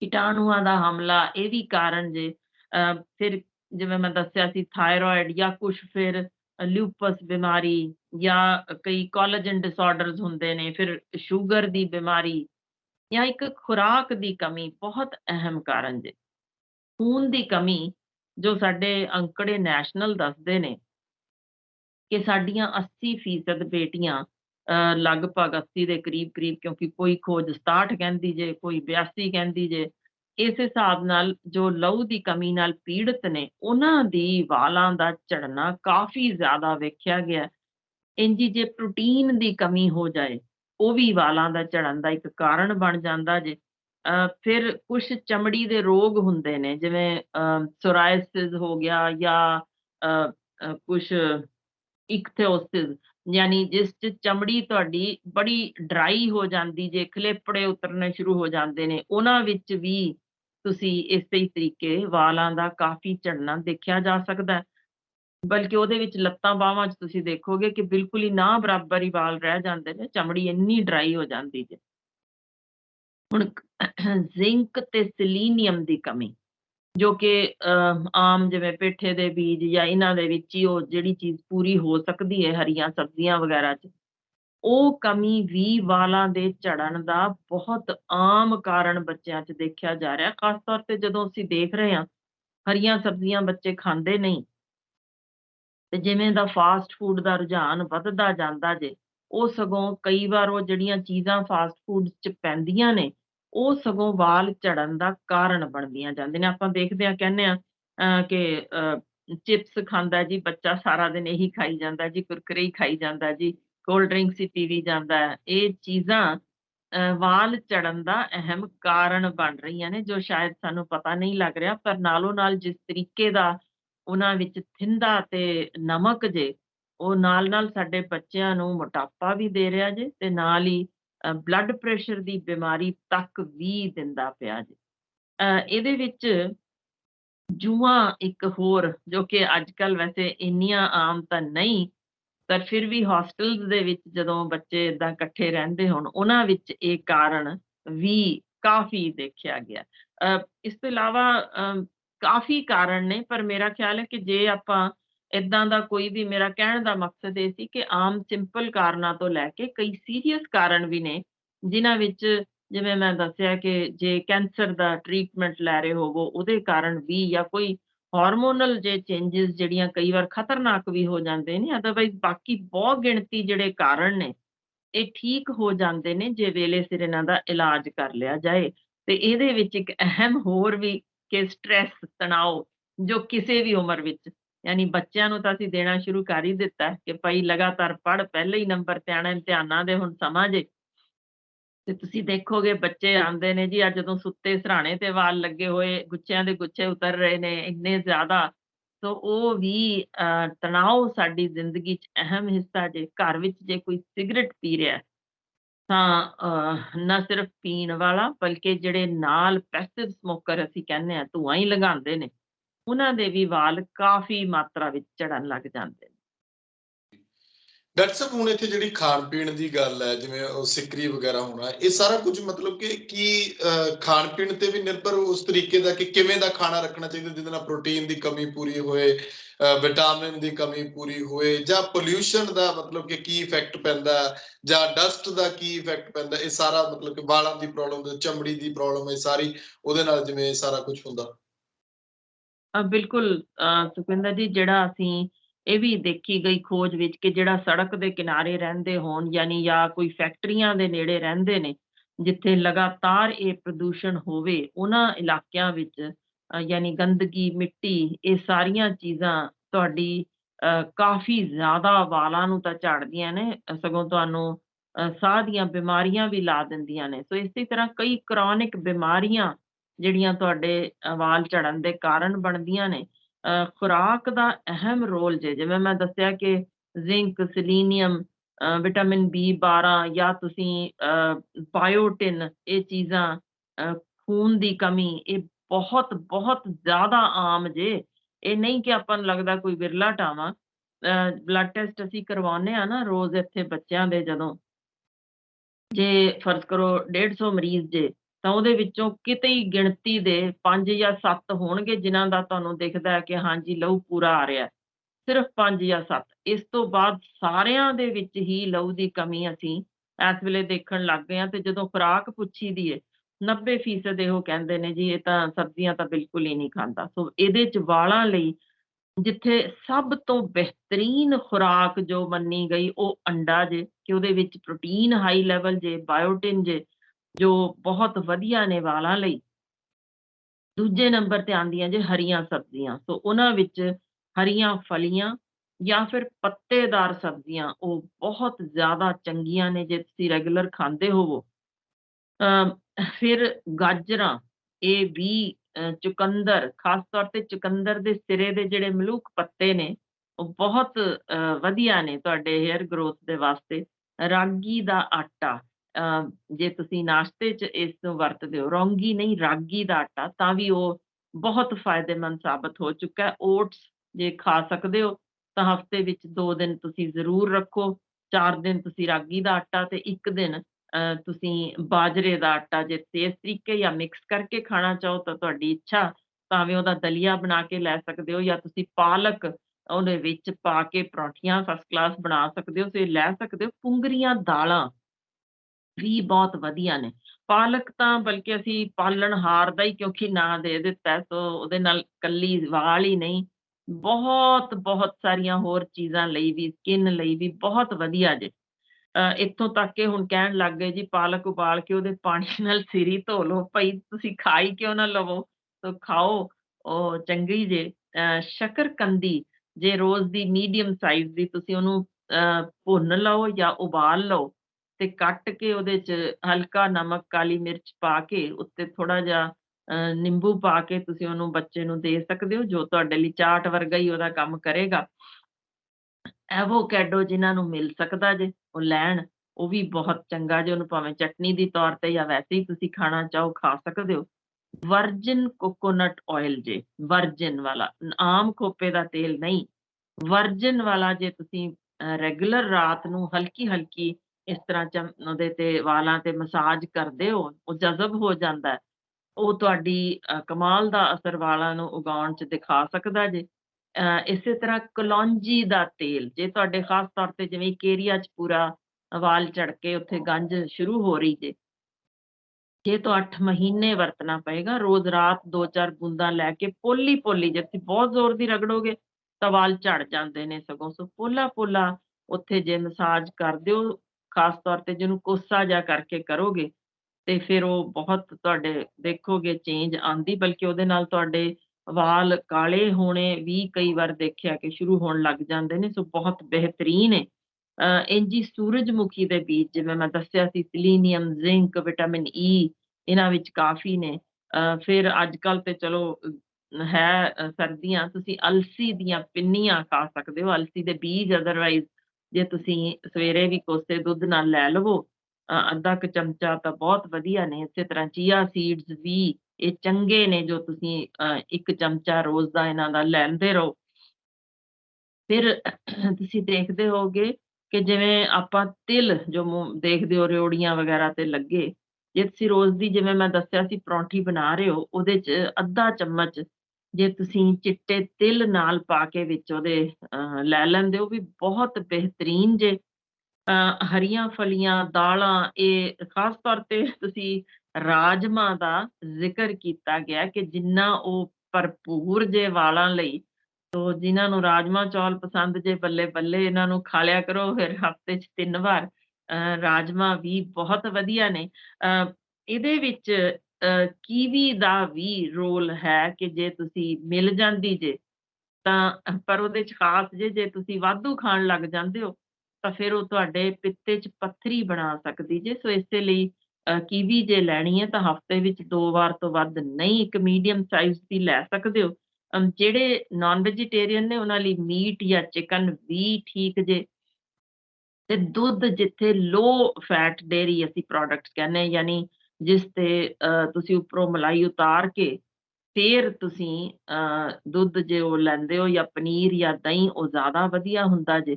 ਕੀਟਾਣੂਆਂ ਦਾ ਹਮਲਾ ਇਹ ਵੀ ਕਾਰਨ ਜੇ। ਅ, ਫਿਰ ਜਿਵੇਂ ਮੈਂ ਦੱਸਿਆ ਸੀ ਥਾਇਰੋਇਡ ਜਾਂ ਕੁਛ ਫਿਰ ਲਿਊਪਸ ਬਿਮਾਰੀ ਜਾਂ ਕਈ ਕੋਲੇਜਨ ਡਿਸਆਰਡਰਸ ਹੁੰਦੇ ਨੇ, ਫਿਰ ਸ਼ੂਗਰ ਦੀ ਬਿਮਾਰੀ ਜਾਂ ਇੱਕ ਖੁਰਾਕ ਦੀ ਕਮੀ ਬਹੁਤ ਅਹਿਮ ਕਾਰਨ ਜੇ। ਖੂਨ ਦੀ ਕਮੀ ਜੋ ਸਾਡੇ ਅੰਕੜੇ ਨੈਸ਼ਨਲ ਦੱਸਦੇ ਨੇ ਕਿ ਸਾਡੀਆਂ 80% ਬੇਟੀਆਂ ਲਗਭਗ 80 ਦੇ ਕਰੀਬ-ਕਰੀਬ ਕਿਉਂਕਿ ਕੋਈ ਖੋਜ 67 ਕਹਿੰਦੀ ਜੇ, ਕੋਈ 82 ਕਹਿੰਦੀ ਜੇ। ਇਸ ਹਿਸਾਬ ਨਾਲ ਜੋ ਲਹੂ ਦੀ ਕਮੀ ਨਾਲ ਪੀੜਤ ਨੇ, ਉਹਨਾਂ ਦੀ ਵਾਲਾਂ ਦਾ ਝੜਨਾ ਕਾਫ਼ੀ ਜ਼ਿਆਦਾ ਵੇਖਿਆ ਗਿਆ। ਇੰਝ ਜੇ ਪ੍ਰੋਟੀਨ ਦੀ ਕਮੀ ਹੋ ਜਾਏ, ਉਹ ਵੀ ਵਾਲਾਂ ਦਾ ਝੜਨ ਦਾ ਇੱਕ ਕਾਰਨ ਬਣ ਜਾਂਦਾ ਜੇ। ਅ, ਫਿਰ ਕੁਛ ਚਮੜੀ ਦੇ ਰੋਗ ਹੁੰਦੇ ਨੇ ਜਿਵੇਂ ਅ, ਸੋਰਾਇਸਿਸ ਹੋ ਗਿਆ ਜਾਂ ਅ, ਕੁਛ ਇਕਥਿਓਸਿਸ ਯਾਨੀ ਜਿਸ 'ਚ ਚਮੜੀ ਤੁਹਾਡੀ ਬੜੀ ਡਰਾਈ ਹੋ ਜਾਂਦੀ ਜੇ, ਖਲੇਪੜੇ ਉਤਰਨੇ ਸ਼ੁਰੂ ਹੋ ਜਾਂਦੇ ਨੇ, ਉਹਨਾਂ ਵਿੱਚ ਵੀ ਤੁਸੀਂ ਇਸੇ ਹੀ ਤਰੀਕੇ ਵਾਲਾਂ ਦਾ ਕਾਫ਼ੀ ਝੜਨਾ ਦੇਖਿਆ ਜਾ ਸਕਦਾ ਹੈ। ਬਲਕਿ ਉਹਦੇ ਵਿੱਚ ਲੱਤਾਂ ਬਾਹਾਂ 'ਚ ਤੁਸੀਂ ਦੇਖੋਗੇ ਕਿ ਬਿਲਕੁਲ ਹੀ ਨਾ ਬਰਾਬਰ ਹੀ ਵਾਲ ਰਹਿ ਜਾਂਦੇ ਨੇ, ਚਮੜੀ ਇੰਨੀ ਡਰਾਈ ਹੋ ਜਾਂਦੀ ਜੇ। ਹੁਣ ਜ਼ਿੰਕ ਤੇ ਸੇਲੀਨੀਅਮ ਦੀ ਕਮੀ ਜੋ ਕਿ ਆਮ ਜਿਵੇਂ ਪੇਠੇ ਦੇ ਬੀਜ ਜਾਂ ਇਹਨਾਂ ਦੇ ਵਿੱਚ ਹੀ ਉਹ ਜਿਹੜੀ ਚੀਜ਼ ਪੂਰੀ ਹੋ ਸਕਦੀ ਹੈ ਹਰੀਆਂ ਸਬਜ਼ੀਆਂ ਵਗੈਰਾ 'ਚ, ਉਹ ਕਮੀ ਵੀ ਵਾਲਾਂ ਦੇ ਝੜਨ ਦਾ ਬਹੁਤ ਆਮ ਕਾਰਨ ਬੱਚਿਆਂ 'ਚ ਦੇਖਿਆ ਜਾ ਰਿਹਾ। ਖ਼ਾਸ ਤੌਰ ਤੇ ਜਦੋਂ ਅਸੀਂ ਦੇਖ ਰਹੇ ਹਾਂ, ਹਰੀਆਂ ਸਬਜ਼ੀਆਂ ਬੱਚੇ ਖਾਂਦੇ ਨਹੀਂ। ਤੇ ਜਿਵੇਂ ਦਾ ਫਾਸਟ ਫੂਡ ਦਾ ਰੁਝਾਨ ਵੱਧਦਾ ਜਾਂਦਾ ਜੇ, ਉਹ ਸਗੋਂ ਕਈ ਵਾਰ ਉਹ ਜਿਹੜੀਆਂ ਚੀਜ਼ਾਂ ਫਾਸਟ ਫੂਡ 'ਚ ਪੈਂਦੀਆਂ ਨੇ, ਉਹ ਸਗੋਂ ਵਾਲ ਝੜਨ ਦਾ ਕਾਰਨ ਬਣਦੀਆਂ ਜਾਂਦੀਆਂ ਨੇ। ਆਪਾਂ ਦੇਖਦੇ ਹਾਂ ਕਹਿੰਦੇ ਹਾਂ ਕਿ ਚਿਪਸ ਖਾਂਦਾ ਜੀ ਬੱਚਾ ਸਾਰਾ ਦਿਨ ਇਹੀ ਖਾਈ ਜਾਂਦਾ ਜੀ, ਕੁਰਕਰੇ ਹੀ ਖਾਈ ਜਾਂਦਾ ਜੀ, ਕੋਲਡ ਡਰਿੰਕਸ ਹੀ ਪੀਵੀ ਜਾਂਦਾ ਇਹ ਚੀਜ਼ਾਂ ਵਾਲ ਚੜਨ ਦਾ ਅਹਿਮ ਕਾਰਨ ਬਣ ਰਹੀਆਂ ਨੇ, ਜੋ ਸ਼ਾਇਦ ਸਾਨੂੰ ਪਤਾ ਨਹੀਂ ਲੱਗ ਰਿਹਾ, ਪਰ ਨਾਲੋਂ ਨਾਲ ਜਿਸ ਤਰੀਕੇ ਦਾ ਉਹਨਾਂ ਵਿੱਚ ਥਿੰਦਾ ਤੇ ਨਮਕ ਜੇ ਉਹ ਨਾਲ-ਨਾਲ ਸਾਡੇ ਬੱਚਿਆਂ ਨੂੰ ਮੋਟਾਪਾ ਵੀ ਦੇ ਰਿਹਾ ਜੇ ਤੇ ਨਾਲ ਹੀ ਬਲੱਡ ਪ੍ਰੈਸ਼ਰ ਦੀ ਬਿਮਾਰੀ ਤੱਕ ਵੀ ਦਿੰਦਾ ਪਿਆ ਜੇ ਇਹਦੇ ਵਿੱਚ ਜੂਆਂ ਇੱਕ ਹੋਰ ਜੋ ਕਿ ਅੱਜ-ਕੱਲ੍ਹ ਵੈਸੇ ਇੰਨੀਆਂ ਆਮ ਤਾਂ ਨਹੀਂ, ਪਰ ਫਿਰ ਵੀ ਹੋਸਟਲਸ ਦੇ ਵਿੱਚ ਜਦੋਂ ਬੱਚੇ ਏਦਾਂ ਇਕੱਠੇ ਰਹਿੰਦੇ ਹੋਣ, ਉਹਨਾਂ ਵਿੱਚ ਇਹ ਕਾਰਨ ਵੀ ਕਾਫ਼ੀ ਦੇਖਿਆ ਗਿਆ। ਅ, ਇਸ ਤੋਂ ਇਲਾਵਾ ਅ, ਕਾਫ਼ੀ ਕਾਰਨ ਨੇ ਪਰ ਮੇਰਾ ਖਿਆਲ ਹੈ ਕਿ ਜੇ ਆਪਾਂ ਏਦਾਂ ਦਾ ਕੋਈ ਵੀ ਮੇਰਾ ਕਹਿਣ ਦਾ ਮਕਸਦ ਇਹ ਸੀ ਕਿ ਆਮ ਸਿੰਪਲ ਕਾਰਨਾਂ ਤੋਂ ਲੈ ਕੇ ਕਈ ਸੀਰੀਅਸ ਕਾਰਨ ਵੀ ਨੇ, ਜਿਨ੍ਹਾਂ ਵਿੱਚ ਜਿਵੇਂ ਮੈਂ ਦੱਸਿਆ ਕਿ ਜੇ ਕੈਂਸਰ ਦਾ ਟ੍ਰੀਟਮੈਂਟ ਲੈ ਰਹੇ ਹੋਵੋ, ਉਹਦੇ ਕਾਰਨ ਵੀ ਜਾਂ ਕੋਈ ਹਾਰਮੋਨਲ ਜੇ ਚੇਂਜਸ ਜਿਹੜੀਆਂ ਕਈ ਵਾਰ ਖਤਰਨਾਕ ਵੀ ਹੋ ਜਾਂਦੇ ਨੇ, ਅਦਰਵਾਈਜ਼ ਬਾਕੀ ਬਹੁਤ ਗਿਣਤੀ ਜਿਹੜੇ ਕਾਰਨ ਨੇ, ਇਹ ਠੀਕ ਹੋ ਜਾਂਦੇ ਨੇ ਜੇ ਵੇਲੇ ਸਿਰ ਇਹਨਾਂ ਦਾ ਇਲਾਜ ਕਰ ਲਿਆ ਜਾਏ। ਤੇ ਇਹਦੇ ਵਿੱਚ ਇੱਕ ਅਹਿਮ ਹੋਰ ਵੀ ਕਿ ਸਟ੍ਰੈਸ, ਤਣਾਓ ਜੋ ਕਿਸੇ ਵੀ ਉਮਰ ਵਿੱਚ ਯਾਨੀ ਬੱਚਿਆਂ ਨੂੰ ਤਾਂ ਅਸੀਂ ਦੇਣਾ ਸ਼ੁਰੂ ਕਰ ਹੀ ਦਿੱਤਾ ਕਿ ਭਾਈ ਲਗਾਤਾਰ ਪੜ੍ਹ, ਪਹਿਲੇ ਹੀ ਨੰਬਰ ਤੇ ਆਉਣਾ, ਇਮਤਿਹਾਨਾਂ ਦੇ ਹੁਣ ਸਮਾਂ ਜੇ। ਤੇ ਤੁਸੀਂ ਦੇਖੋਗੇ ਬੱਚੇ ਆਉਂਦੇ ਨੇ ਜੀ ਆ ਜਦੋਂ ਸੁੱਤੇ ਸਰਾਣੇ ਤੇ ਵਾਲ ਲੱਗੇ ਹੋਏ, ਗੁੱਛਿਆਂ ਦੇ ਗੁੱਛੇ ਉਤਰ ਰਹੇ ਨੇ ਇੰਨੇ ਜ਼ਿਆਦਾ, ਸੋ ਉਹ ਵੀ ਅ, ਤਣਾਓ ਸਾਡੀ ਜ਼ਿੰਦਗੀ 'ਚ ਅਹਿਮ ਹਿੱਸਾ ਜੇ। ਘਰ ਵਿੱਚ ਜੇ ਕੋਈ ਸਿਗਰਟ ਪੀ ਰਿਹਾ ਤਾਂ ਅ, ਨਾ ਸਿਰਫ ਪੀਣ ਵਾਲਾ ਬਲਕਿ ਜਿਹੜੇ ਨਾਲ ਪੈਸਿਵ ਸਮੋਕਰ ਅਸੀਂ ਕਹਿੰਦੇ ਹਾਂ, ਧੂੰਆਂ ਹੀ ਲਗਾਉਂਦੇ ਨੇ, ਉਹਨਾਂ ਦੇ ਵੀ ਵਾਲ ਕਾਫ਼ੀ ਮਾਤਰਾ ਵਿੱਚ ਝੜਨ ਲੱਗ ਜਾਂਦੇ ਨੇ। ਡਾਕਟਰ ਸਾਹਿਬ ਹੁਣ ਇੱਥੇ ਜਿਹੜੀ ਖਾਣ-ਪੀਣ ਦੀ ਗੱਲ ਹੈ, ਜਿਵੇਂ ਉਹ ਸਿੱਕਰੀ ਵਗੈਰਾ ਹੋਣਾ, ਇਹ ਸਾਰਾ ਕੁਝ ਮਤਲਬ ਕਿ ਕੀ ਖਾਣ-ਪੀਣ ਤੇ ਵੀ ਨਿਰਭਰ ਉਸ ਤਰੀਕੇ ਦਾ ਕਿ ਕਿਵੇਂ ਦਾ ਖਾਣਾ ਰੱਖਣਾ ਚਾਹੀਦਾ ਜਿਹਦੇ ਨਾਲ ਪ੍ਰੋਟੀਨ ਦੀ ਕਮੀ ਪੂਰੀ ਹੋਏ, ਵਿਟਾਮਿਨ ਦੀ ਕਮੀ ਪੂਰੀ ਹੋਏ ਜਾਂ ਪੋਲਿਊਸ਼ਨ ਦਾ ਮਤਲਬ ਕਿ ਕੀ ਇਫੈਕਟ ਪੈਂਦਾ ਜਾਂ ਡਸਟ ਦਾ ਕੀ ਇਫੈਕਟ ਪੈਂਦਾ, ਇਹ ਸਾਰਾ ਮਤਲਬ ਕਿ ਵਾਲਾਂ ਦੀ ਪ੍ਰੋਬਲਮ, ਚਮੜੀ ਦੀ ਪ੍ਰੋਬਲਮ ਇਹ ਸਾਰੀ ਉਹਦੇ ਨਾਲ ਜਿਵੇਂ ਸਾਰਾ ਕੁਝ ਹੁੰਦਾ? ਬਿਲਕੁਲ ਅ, ਸੁਖਵਿੰਦਰ ਜੀ ਜਿਹੜਾ ਅਸੀਂ ਇਹ ਵੀ ਦੇਖੀ ਗਈ ਖੋਜ ਵਿੱਚ ਕਿ ਜਿਹੜਾ ਸੜਕ ਦੇ ਕਿਨਾਰੇ ਰਹਿੰਦੇ ਹੋਣ ਯਾਨੀ ਜਾਂ ਕੋਈ ਫੈਕਟਰੀਆਂ ਦੇ ਨੇੜੇ ਰਹਿੰਦੇ ਨੇ, ਜਿੱਥੇ ਲਗਾਤਾਰ ਇਹ ਪ੍ਰਦੂਸ਼ਣ ਹੋਵੇ, ਉਹਨਾਂ ਇਲਾਕਿਆਂ ਵਿੱਚ ਅ, ਯਾਨੀ ਗੰਦਗੀ, ਮਿੱਟੀ ਇਹ ਸਾਰੀਆਂ ਚੀਜ਼ਾਂ ਤੁਹਾਡੀ ਅ, ਕਾਫ਼ੀ ਜ਼ਿਆਦਾ ਵਾਲਾਂ ਨੂੰ ਤਾਂ ਝਾੜਦੀਆਂ ਨੇ, ਅ, ਸਗੋਂ ਤੁਹਾਨੂੰ ਅ, ਸਾਹ ਦੀਆਂ ਬਿਮਾਰੀਆਂ ਵੀ ਲਾ ਦਿੰਦੀਆਂ ਨੇ। ਸੋ ਇਸੇ ਤਰ੍ਹਾਂ ਕਈ ਕਰੋਨਿਕ ਬਿਮਾਰੀਆਂ ਜਿਹੜੀਆਂ ਤੁਹਾਡੇ ਵਾਲ ਝੜਨ ਦੇ ਕਾਰਨ ਬਣਦੀਆਂ ਨੇ। ਖੁਰਾਕ ਦਾ ਅਹਿਮ ਰੋਲ ਜੇ, ਜਿਵੇਂ ਮੈਂ ਦੱਸਿਆ ਕਿ ਜ਼ਿੰਕ, ਸੇਲੀਨੀਅਮ, ਵਿਟਾਮਿਨ ਬੀ12 ਜਾਂ ਤੁਸੀਂ ਬਾਇਓਟਿਨ ਇਹ ਚੀਜ਼ਾਂ, ਖੂਨ ਦੀ ਕਮੀ ਇਹ ਬਹੁਤ, ਬਹੁਤ ਜ਼ਿਆਦਾ ਆਮ ਜੇ। ਇਹ ਨਹੀਂ ਕਿ ਆਪਾਂ ਨੂੰ ਲੱਗਦਾ ਕੋਈ ਵਿਰਲਾ ਟਾਵਾਂ। ਅ, ਬਲੱਡ ਟੈਸਟ ਅਸੀਂ ਕਰਵਾਉਂਦੇ ਆ ਨਾ ਰੋਜ਼ ਇੱਥੇ ਬੱਚਿਆਂ ਦੇ ਜਦੋਂ ਜੇ ਫਰਜ਼ ਕਰੋ 150 ਮਰੀਜ਼ ਜੇ, ਤਾਂ ਉਹਦੇ ਵਿੱਚੋਂ ਕਿਤੇ ਹੀ ਗਿਣਤੀ ਦੇ 5 ਜਾਂ 7 ਹੋਣਗੇ ਜਿਨ੍ਹਾਂ ਦਾ ਤੁਹਾਨੂੰ ਦਿਖਦਾ ਹੈ ਕਿ ਹਾਂਜੀ ਲਹੂ ਪੂਰਾ ਆ ਰਿਹਾ ਸਿਰਫ 5 ਜਾਂ 7 ਇਸ ਤੋਂ ਬਾਅਦ ਸਾਰਿਆਂ ਦੇ ਵਿੱਚ ਹੀ ਲਹੂ ਦੀ ਕਮੀ ਅਸੀਂ ਇਸ ਵੇਲੇ ਦੇਖਣ ਲੱਗ ਗਏ ਹਾਂ ਤੇ ਜਦੋਂ ਖੁਰਾਕ ਪੁੱਛੀ ਦੀ ਏ, 90% ਇਹੋ ਕਹਿੰਦੇ ਨੇ ਜੀ ਇਹ ਤਾਂ ਸਬਜ਼ੀਆਂ ਤਾਂ ਬਿਲਕੁਲ ਹੀ ਨਹੀਂ ਖਾਂਦਾ। ਸੋ ਇਹਦੇ 'ਚ ਵਾਲਾਂ ਲਈ ਜਿੱਥੇ ਸਭ ਤੋਂ ਬਿਹਤਰੀਨ ਖੁਰਾਕ ਜੋ ਮੰਨੀ ਗਈ ਉਹ ਅੰਡਾ ਜੇ ਕਿ ਉਹਦੇ ਵਿੱਚ ਪ੍ਰੋਟੀਨ ਹਾਈ ਲੈਵਲ ਜੇ, ਬਾਇਓਟਿਨ ਜੇ, ਜੋ ਬਹੁਤ ਵਧੀਆ ਨੇ ਵਾਲਾਂ ਲਈ। ਦੂਜੇ ਨੰਬਰ ਤੇ ਆਉਂਦੀਆਂ ਜੇ ਹਰੀਆਂ ਸਬਜ਼ੀਆਂ, ਸੋ ਉਹਨਾਂ ਵਿੱਚ ਹਰੀਆਂ ਫਲੀਆਂ ਜਾਂ ਫਿਰ ਪੱਤੇਦਾਰ ਸਬਜ਼ੀਆਂ ਉਹ ਬਹੁਤ ਜ਼ਿਆਦਾ ਚੰਗੀਆਂ ਨੇ ਜੇ ਤੁਸੀਂ ਰੈਗੂਲਰ ਖਾਂਦੇ ਹੋਵੋ। ਅ, ਫਿਰ ਗਾਜਰਾਂ ਇਹ ਵੀ ਚੁਕੰਦਰ ਖਾਸ ਤੌਰ ਤੇ ਚੁਕੰਦਰ ਦੇ ਸਿਰੇ ਦੇ ਜਿਹੜੇ ਮਲੂਕ ਪੱਤੇ ਨੇ, ਉਹ ਬਹੁਤ ਵਧੀਆ ਨੇ ਤੁਹਾਡੇ ਹੇਅਰ ਗਰੋਥ ਦੇ ਵਾਸਤੇ। ਰਾਗੀ ਦਾ ਆਟਾ ਜੇ ਤੁਸੀਂ ਨਾਸ਼ਤੇ 'ਚ ਇਸ ਨੂੰ ਵਰਤਦੇ ਹੋ, ਰੌਂਗੀ ਨਹੀਂ ਰਾਗੀ ਦਾ ਆਟਾ ਤਾਂ ਵੀ ਉਹ ਬਹੁਤ ਫ਼ਾਇਦੇਮੰਦ ਸਾਬਤ ਹੋ ਚੁੱਕਾ ਹੈ। ਓਟਸ ਜੇ ਖਾ ਸਕਦੇ ਹੋ ਤਾਂ ਹਫ਼ਤੇ ਵਿੱਚ 2 ਦਿਨ ਤੁਸੀਂ ਜ਼ਰੂਰ ਰੱਖੋ। 4 ਦਿਨ ਤੁਸੀਂ ਰਾਗੀ ਦਾ ਆਟਾ ਤੇ 1 ਦਿਨ ਅ, ਤੁਸੀਂ ਬਾਜਰੇ ਦਾ ਆਟਾ ਜੇ ਇਸ ਤਰੀਕੇ ਜਾਂ ਮਿਕਸ ਕਰਕੇ ਖਾਣਾ ਚਾਹੋ ਤਾਂ ਤੁਹਾਡੀ ਇੱਛਾ, ਭਾਵੇਂ ਉਹਦਾ ਦਲੀਆ ਬਣਾ ਕੇ ਲੈ ਸਕਦੇ ਹੋ ਜਾਂ ਤੁਸੀਂ ਪਾਲਕ ਉਹਦੇ ਵਿੱਚ ਪਾ ਕੇ ਪਰੌਂਠੀਆਂ ਫਸਟ ਕਲਾਸ ਬਣਾ ਸਕਦੇ ਹੋ ਤੇ ਲੈ ਸਕਦੇ ਹੋ। ਪੁੰਗਰੀਆਂ ਦਾਲਾਂ ਵੀ ਬਹੁਤ ਵਧੀਆ ਨੇ। ਪਾਲਕ ਤਾਂ ਬਲਕਿ ਅਸੀਂ ਪਾਲਣ ਹਾਰ ਦਾ ਹੀ ਕਿਉਂਕਿ ਨਾਂ ਦੇ ਦਿੱਤਾ ਹੈ, ਸੋ ਉਹਦੇ ਨਾਲ ਕੱਲੀ ਵਾਲ ਹੀ ਨਹੀਂ, ਬਹੁਤ, ਬਹੁਤ ਸਾਰੀਆਂ ਹੋਰ ਚੀਜ਼ਾਂ ਲਈ ਵੀ, ਸਕਿਨ ਲਈ ਵੀ ਬਹੁਤ ਵਧੀਆ ਜੇ। ਇੱਥੋਂ ਤੱਕ ਕਿ ਹੁਣ ਕਹਿਣ ਲੱਗ ਗਏ ਜੀ ਪਾਲਕ ਉਬਾਲ ਕੇ ਉਹਦੇ ਪਾਣੀ ਨਾਲ ਸਿਰੀ ਧੋ ਲਓ, ਭਈ ਤੁਸੀਂ ਖਾਈ ਕਿਉਂ ਨਾ ਲਵੋ, ਸੋ ਖਾਓ, ਉਹ ਚੰਗੀ ਜੇ। ਅ, ਸ਼ੱਕਰਕੰਦੀ ਜੇ ਰੋਜ਼ ਦੀ ਮੀਡੀਅਮ ਸਾਈਜ਼ ਦੀ ਤੁਸੀਂ ਉਹਨੂੰ ਅ, ਭੁੰਨ ਲਓ ਜਾਂ ਉਬਾਲ ਲਓ ਤੇ ਕੱਟ ਕੇ ਉਹਦੇ 'ਚ ਹਲਕਾ ਨਮਕ, ਕਾਲੀ ਮਿਰਚ ਪਾ ਕੇ ਉੱਤੇ ਥੋੜਾ ਜਿਹਾ ਨਿੰਬੂ ਪਾ ਕੇ ਤੁਸੀਂ ਉਹਨੂੰ ਬੱਚੇ ਨੂੰ ਦੇ ਸਕਦੇ ਹੋ ਜੋ ਤੁਹਾਡੇ ਲਈ ਚਾਟ ਵਰਗਾ ਹੀ ਉਹਦਾ ਕੰਮ ਕਰੇਗਾ। ਐਵੋਕੈਡੋ ਜਿਨ੍ਹਾਂ ਨੂੰ ਮਿਲ ਸਕਦਾ ਜੇ ਉਹ ਲੈਣ ਉਹ ਵੀ ਬਹੁਤ ਚੰਗਾ ਜੇ ਉਹਨੂੰ ਭਾਵੇਂ ਚਟਨੀ ਦੀ ਤੌਰ ਤੇ ਜਾਂ ਵੈਸੇ ਹੀ ਤੁਸੀਂ ਖਾਣਾ ਚਾਹੋ ਖਾ ਸਕਦੇ ਹੋ। ਵਰਜਿਨ ਕੋਕੋਨਟ ਆਇਲ ਜੇ ਵਰਜਿਨ ਵਾਲਾ ਆਮ ਖੋਪੇ ਦਾ ਤੇਲ ਨਹੀਂ। ਵਰਜਿਨ ਵਾਲਾ ਜੇ ਤੁਸੀਂ ਰੈਗੂਲਰ ਰਾਤ ਨੂੰ ਹਲਕੀ ਹਲਕੀ ਇਸ ਤਰ੍ਹਾਂ ਚਮ, ਉਹਦੇ ਤੇ ਵਾਲਾਂ ਤੇ ਮਸਾਜ ਕਰਦੇ ਹੋ, ਉਹ ਜਜ਼ਬ ਹੋ ਜਾਂਦਾ ਉਹ ਤੁਹਾਡੀ ਕਮਾਲ ਦਾ ਅਸਰ ਵਾਲਾਂ ਨੂੰ ਉਗਾਉਣ ਚ ਦਿਖਾ ਸਕਦਾ ਜੇ। ਇਸੇ ਤਰ੍ਹਾਂ ਕਲੌਂਜੀ ਦਾ ਤੇਲ, ਜੇ ਤੁਹਾਡੇ ਖਾਸ ਤੌਰ ਤੇ ਜਿਵੇਂ ਕੇਰੀਆ ਚ ਪੂਰਾ ਵਾਲ ਝੜ ਕੇ ਉੱਥੇ ਗੰਜ ਸ਼ੁਰੂ ਹੋ ਰਹੀ ਜੇ। ਜੇ ਤੋਂ 8 ਮਹੀਨੇ ਵਰਤਣਾ ਪਏਗਾ, ਰੋਜ਼ ਰਾਤ 2-4 ਬੂੰਦਾਂ ਲੈ ਕੇ ਪੋਲੀ ਪੋਲੀ ਜੇ ਤੁਸੀਂ ਬਹੁਤ ਜ਼ੋਰ ਦੀ ਰਗੜੋਗੇ, ਤਾਂ ਵਾਲ ਝੜ ਜਾਂਦੇ ਨੇ ਸਗੋਂ। ਸੋ ਪੋਲਾ ਪੋਲਾ ਉੱਥੇ ਜੇ ਮਸਾਜ ਕਰ ਦਿਓ ਖਾਸ ਤੌਰ ਤੇ ਜਿਹਨੂੰ ਕੋਸਾ ਜਾ ਕਰਕੇ ਕਰੋਗੇ ਤੇ ਫਿਰ ਉਹ ਬਹੁਤ ਤੁਹਾਡੇ ਦੇਖੋਗੇ ਚੇਂਜ ਆਂਦੀ ਬਲਕਿ ਉਹਦੇ ਨਾਲ ਤੁਹਾਡੇ ਵਾਲ ਕਾਲੇ ਹੋਣੇ ਵੀ ਕਈ ਵਾਰ ਦੇਖਿਆ ਕਿ ਸ਼ੁਰੂ ਹੋਣ ਲੱਗ ਜਾਂਦੇ ਨੇ ਸੋ ਬਹੁਤ ਬਿਹਤਰੀਨ ਹੈ। ਇੰਜੀ ਸੂਰਜਮੁਖੀ ਦੇ ਬੀਜ ਜਿਵੇਂ ਮੈਂ ਦੱਸਿਆ ਸੀ ਸਲੀਨੀਅਮ ਜ਼ਿੰਕ ਵਿਟਾਮਿਨ ਈ ਇਹਨਾਂ ਵਿੱਚ ਕਾਫੀ ਨੇ। ਅ, ਫਿਰ ਅੱਜ ਕੱਲ ਤੇ ਚਲੋ ਹੈ ਸਰਦੀਆਂ ਤੁਸੀਂ ਅਲਸੀ ਦੀਆਂ ਪਿੰਨੀਆਂ ਖਾ ਸਕਦੇ ਹੋ। ਅਲਸੀ ਦੇ ਬੀਜ ਅਦਰਵਾਈਜ਼ ਜੇ ਤੁਸੀਂ ਸਵੇਰੇ ਵੀ ਕੋਸੇ ਦੁੱਧ ਨਾਲ ਲੈ ਲਵੋ ਅੱਧਾ ਕੁ ਚਮਚਾ ਤਾਂ ਬਹੁਤ ਵਧੀਆ ਨੇ। ਇਸੇ ਤਰ੍ਹਾਂ ਚੀਆ ਸੀਡਸ ਵੀ ਇਹ ਚੰਗੇ ਨੇ ਜੋ ਤੁਸੀਂ ਇੱਕ ਚਮਚਾ ਰੋਜ਼ ਦਾ ਇਹਨਾਂ ਦਾ ਲੈਂਦੇ ਰਹੋ। ਫਿਰ ਤੁਸੀਂ ਦੇਖਦੇ ਹੋਗੇ ਕਿ ਜਿਵੇਂ ਆਪਾਂ ਤਿਲ ਜੋ ਦੇਖਦੇ ਹੋ ਰਿਓੜੀਆਂ ਵਗੈਰਾ ਤੇ ਲੱਗੇ, ਜੇ ਤੁਸੀਂ ਰੋਜ਼ ਦੀ ਜਿਵੇਂ ਮੈਂ ਦੱਸਿਆ ਸੀ ਪਰੌਂਠੀ ਬਣਾ ਰਹੇ ਹੋ, ਉਹਦੇ 'ਚ ਅੱਧਾ ਚਮਚ ਜੇ ਤੁਸੀਂ ਚਿੱਟੇ ਤਿਲ ਨਾਲ ਪਾ ਕੇ ਵਿੱਚ ਉਹਦੇ ਲੈ ਲੈਂਦੇ ਹੋ ਵੀ ਬਹੁਤ ਬਿਹਤਰੀਨ ਜੇ। ਹਰੀਆਂ ਫਲੀਆਂ ਦਾਲਾਂ ਇਹ ਖਾਸ ਤੌਰ ਤੇ ਤੁਸੀਂ ਰਾਜਮਾ ਦਾ ਜ਼ਿਕਰ ਕੀਤਾ ਗਿਆ ਕਿ ਜਿੰਨਾ ਉਹ ਭਰਪੂਰ ਜੇ ਵਾਲਾਂ ਲਈ ਤੋ ਜਿਨ੍ਹਾਂ ਨੂੰ ਰਾਜਮਾ ਚੌਲ ਪਸੰਦ ਜੇ ਬੱਲੇ ਬੱਲੇ ਇਹਨਾਂ ਨੂੰ ਖਾ ਲਿਆ ਕਰੋ ਫਿਰ ਹਫ਼ਤੇ 'ਚ ਤਿੰਨ ਵਾਰ। ਅ, ਰਾਜਮਾ ਵੀ ਬਹੁਤ ਵਧੀਆ ਨੇ। ਅ, ਇਹਦੇ ਵਿੱਚ ਕੀਵੀ ਦਾ ਵੀ ਰੋਲ ਹੈ ਕਿ ਜੇ ਤੁਸੀਂ ਮਿਲ ਜਾਂਦੀ ਜੇ, ਤਾਂ ਪਰ ਉਹਦੇ 'ਚ ਖਾਸ ਜੇ ਜੇ ਤੁਸੀਂ ਵਾਧੂ ਖਾਣ ਲੱਗ ਜਾਂਦੇ ਹੋ, ਤਾਂ ਫਿਰ ਉਹ ਤੁਹਾਡੇ ਪਿੱਤੇ 'ਚ ਪੱਥਰੀ ਬਣਾ ਸਕਦੀ ਜੇ। ਸੋ ਇਸੇ ਲਈ ਕੀਵੀ ਜੇ ਲੈਣੀ ਹੈ ਤਾਂ ਹਫ਼ਤੇ ਵਿੱਚ ਦੋ ਵਾਰ ਤੋਂ ਵੱਧ ਨਹੀਂ, ਇੱਕ ਮੀਡੀਅਮ ਸਾਈਜ਼ ਦੀ ਲੈ ਸਕਦੇ ਹੋ। ਜਿਹੜੇ ਨਾਨ ਵੈਜੀਟੇਰੀਅਨ ਨੇ ਉਹਨਾਂ ਲਈ ਮੀਟ ਜਾਂ ਚਿਕਨ ਵੀ ਠੀਕ ਜੇ। ਤੇ ਦੁੱਧ ਜਿੱਥੇ ਲੋ ਫੈਟ ਡੇਅਰੀ ਅਸੀਂ ਪ੍ਰੋਡਕਟ ਕਹਿੰਦੇ ਯਾਨੀ ਜਿਸ ਤੇ ਅ, ਤੁਸੀਂ ਉੱਪਰੋਂ ਮਲਾਈ ਉਤਾਰ ਕੇ ਫਿਰ ਤੁਸੀਂ ਦੁੱਧ ਜੇ ਉਹ ਲੈਂਦੇ ਹੋ ਜਾਂ ਪਨੀਰ ਜਾਂ ਦਹੀਂ ਉਹ ਜ਼ਿਆਦਾ ਵਧੀਆ ਹੁੰਦਾ ਜੇ।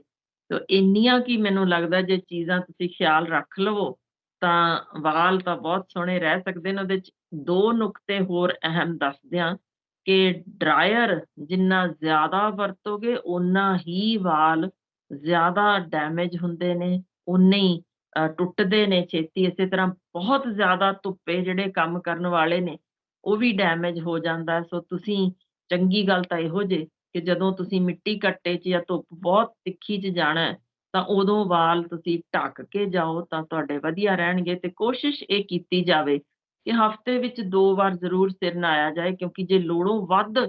ਤੋ ਇੰਨੀਆਂ ਕੀ ਮੈਨੂੰ ਲੱਗਦਾ ਜੇ ਚੀਜ਼ਾਂ ਤੁਸੀਂ ਖਿਆਲ ਰੱਖ ਲਵੋ ਤਾਂ ਵਾਲ ਤਾਂ ਬਹੁਤ ਸੋਹਣੇ ਰਹਿ ਸਕਦੇ ਨੇ। ਉਹਦੇ ਚ ਦੋ ਨੁਕਤੇ ਹੋਰ ਅਹਿਮ ਦੱਸ ਦਿਆਂ ਕਿ ਡਰਾਇਰ ਜਿੰਨਾ ਜ਼ਿਆਦਾ ਵਰਤੋਗੇ ਓਨਾ ਹੀ ਵਾਲ ਜ਼ਿਆਦਾ ਡੈਮੇਜ ਹੁੰਦੇ ਨੇ ਓਨੇ ਹੀ ਟੁੱਟਦੇ ਨੇ ਛੇਤੀ, ਇਸੇ ਤਰ੍ਹਾਂ ਬਹੁਤ ਜ਼ਿਆਦਾ ਧੁੱਪੇ ਜਿਹੜੇ ਕੰਮ ਕਰਨ ਵਾਲੇ ਨੇ, ਉਹ ਵੀ ਡੈਮੇਜ ਹੋ ਜਾਂਦਾ ਸੋ ਤੁਸੀਂ ਚੰਗੀ ਗੱਲ ਤਾਂ ਇਹੋ ਜੇ ਕਿ ਜਦੋਂ ਤੁਸੀਂ ਮਿੱਟੀ ਕੱਟੇ 'ਚ ਜਾਂ ਧੁੱਪ ਬਹੁਤ ਤਿੱਖੀ 'ਚ ਜਾਣਾ ਤਾਂ ਉਦੋਂ ਵਾਲ ਤੁਸੀਂ ਢੱਕ ਕੇ ਜਾਓ, ਤਾਂ ਤੁਹਾਡੇ ਵਧੀਆ ਰਹਿਣਗੇ ਤੇ ਕੋਸ਼ਿਸ਼ ਇਹ ਕੀਤੀ ਜਾਵੇ ਕਿ ਹਫ਼ਤੇ ਵਿੱਚ ਦੋ ਵਾਰ ਜ਼ਰੂਰ ਸਿਰ ਨਹਾਇਆ ਜਾਏ, ਕਿਉਂਕਿ ਜੇ ਲੋੜੋਂ ਵੱਧ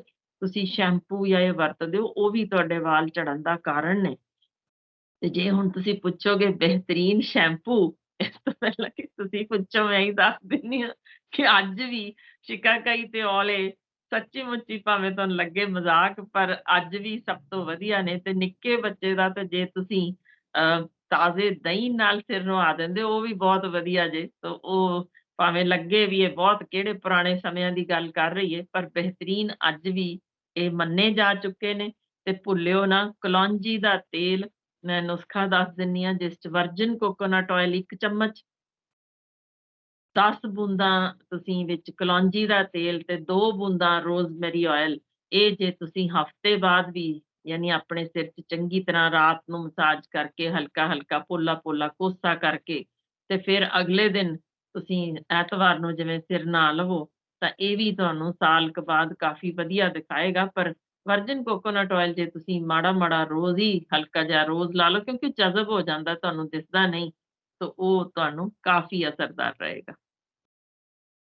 ਤੁਸੀਂ ਸ਼ੈਂਪੂ ਜਾਂ ਇਹ ਵਰਤਦੇ ਹੋ, ਉਹ ਵੀ ਤੁਹਾਡੇ ਵਾਲ ਝੜਨ ਦਾ ਕਾਰਨ ਨੇ। ਤੇ ਜੇ ਹੁਣ ਤੁਸੀਂ ਪੁੱਛੋਗੇ ਬਿਹਤਰੀਨ ਸ਼ੈਂਪੂ, ਇਸ ਤੋਂ ਪਹਿਲਾਂ ਕਿ ਤੁਸੀਂ ਪੁੱਛੋ, ਮੈਂ ਹੀ ਦੱਸ ਦਿੰਦੀ ਹਾਂ ਕਿ ਅੱਜ ਵੀ ਸ਼ਿਕਾਕਾਈ ਤੇ ਔਲੇ ਸੱਚੀ ਮੁੱਚੀ ਭਾਵੇਂ ਤੁਹਾਨੂੰ ਲੱਗੇ ਮਜ਼ਾਕ, ਪਰ ਅੱਜ ਵੀ ਸਭ ਤੋਂ ਵਧੀਆ ਨੇ ਤੇ ਨਿੱਕੇ ਬੱਚੇ ਦਾ ਤੇ ਜੇ ਤੁਸੀਂ ਤਾਜ਼ੇ ਦਹੀਂ ਨਾਲ ਸਿਰ ਨਵਾ ਦਿੰਦੇ ਉਹ ਵੀ ਬਹੁਤ ਵਧੀਆ ਜੇ। ਤੋ ਉਹ ਭਾਵੇਂ ਲੱਗੇ ਵੀ ਇਹ ਬਹੁਤ ਕਿਹੜੇ ਪੁਰਾਣੇ ਸਮਿਆਂ ਦੀ ਗੱਲ ਕਰ ਰਹੀ ਹੈ ਪਰ ਬਿਹਤਰੀਨ ਅੱਜ ਵੀ ਇਹ ਮੰਨੇ ਜਾ ਚੁੱਕੇ ਨੇ। ਤੇ ਭੁੱਲਿਓ ਨਾ, ਕਲੌਂਜੀ ਦਾ ਤੇਲ ਮੈਂ ਨੁਸਖਾ ਦੱਸ ਦਿੰਨੀ ਆ, ਜਿਸ ਚ ਵਰਜਿਨ ਕੋਕੋਨਟ ਆਇਲ 1 ਚਮਚ 10 ਬੂੰਦਾਂ ਤੁਸੀਂ ਵਿੱਚ ਕਲੌਂਜੀ ਦਾ ਤੇਲ ਤੇ 2 ਬੂੰਦਾਂ ਰੋਜ਼ਮੇਰੀ ਆਇਲ ਇਹ ਜੇ ਤੁਸੀਂ ਹਫ਼ਤੇ ਬਾਅਦ ਵੀ ਯਾਨੀ ਆਪਣੇ ਸਿਰ 'ਚ ਚੰਗੀ ਤਰ੍ਹਾਂ ਰਾਤ ਨੂੰ ਮਸਾਜ ਕਰਕੇ ਹਲਕਾ ਹਲਕਾ ਪੋਲਾ ਪੋਲਾ ਕੋਸਾ ਕਰਕੇ ਤੇ ਫਿਰ ਅਗਲੇ ਦਿਨ ਤੁਸੀਂ ਐਤਵਾਰ ਨੂੰ ਜਿਵੇਂ ਸਿਰ ਨਾ ਲਵੋ, ਤਾਂ ਇਹ ਵੀ ਤੁਹਾਨੂੰ ਸਾਲ ਕ ਬਾਅਦ ਕਾਫੀ ਵਧੀਆ ਦਿਖਾਏਗਾ, ਪਰ ਵਰਜਿਨ ਕੋਕੋਨਟ ਆਇਲ ਜੇ ਤੁਸੀਂ ਮਾੜਾ ਮਾੜਾ ਰੋਜ਼ ਹੀ ਹਲਕਾ ਜਿਹਾ ਰੋਜ਼ ਲਾ ਲਓ, ਕਿਉਂਕਿ ਜਜ਼ਬ ਹੋ ਜਾਂਦਾ, ਤੁਹਾਨੂੰ ਦਿਸਦਾ ਨਹੀਂ, ਤਾਂ ਉਹ ਤੁਹਾਨੂੰ ਕਾਫੀ ਅਸਰਦਾਰ ਰਹੇਗਾ।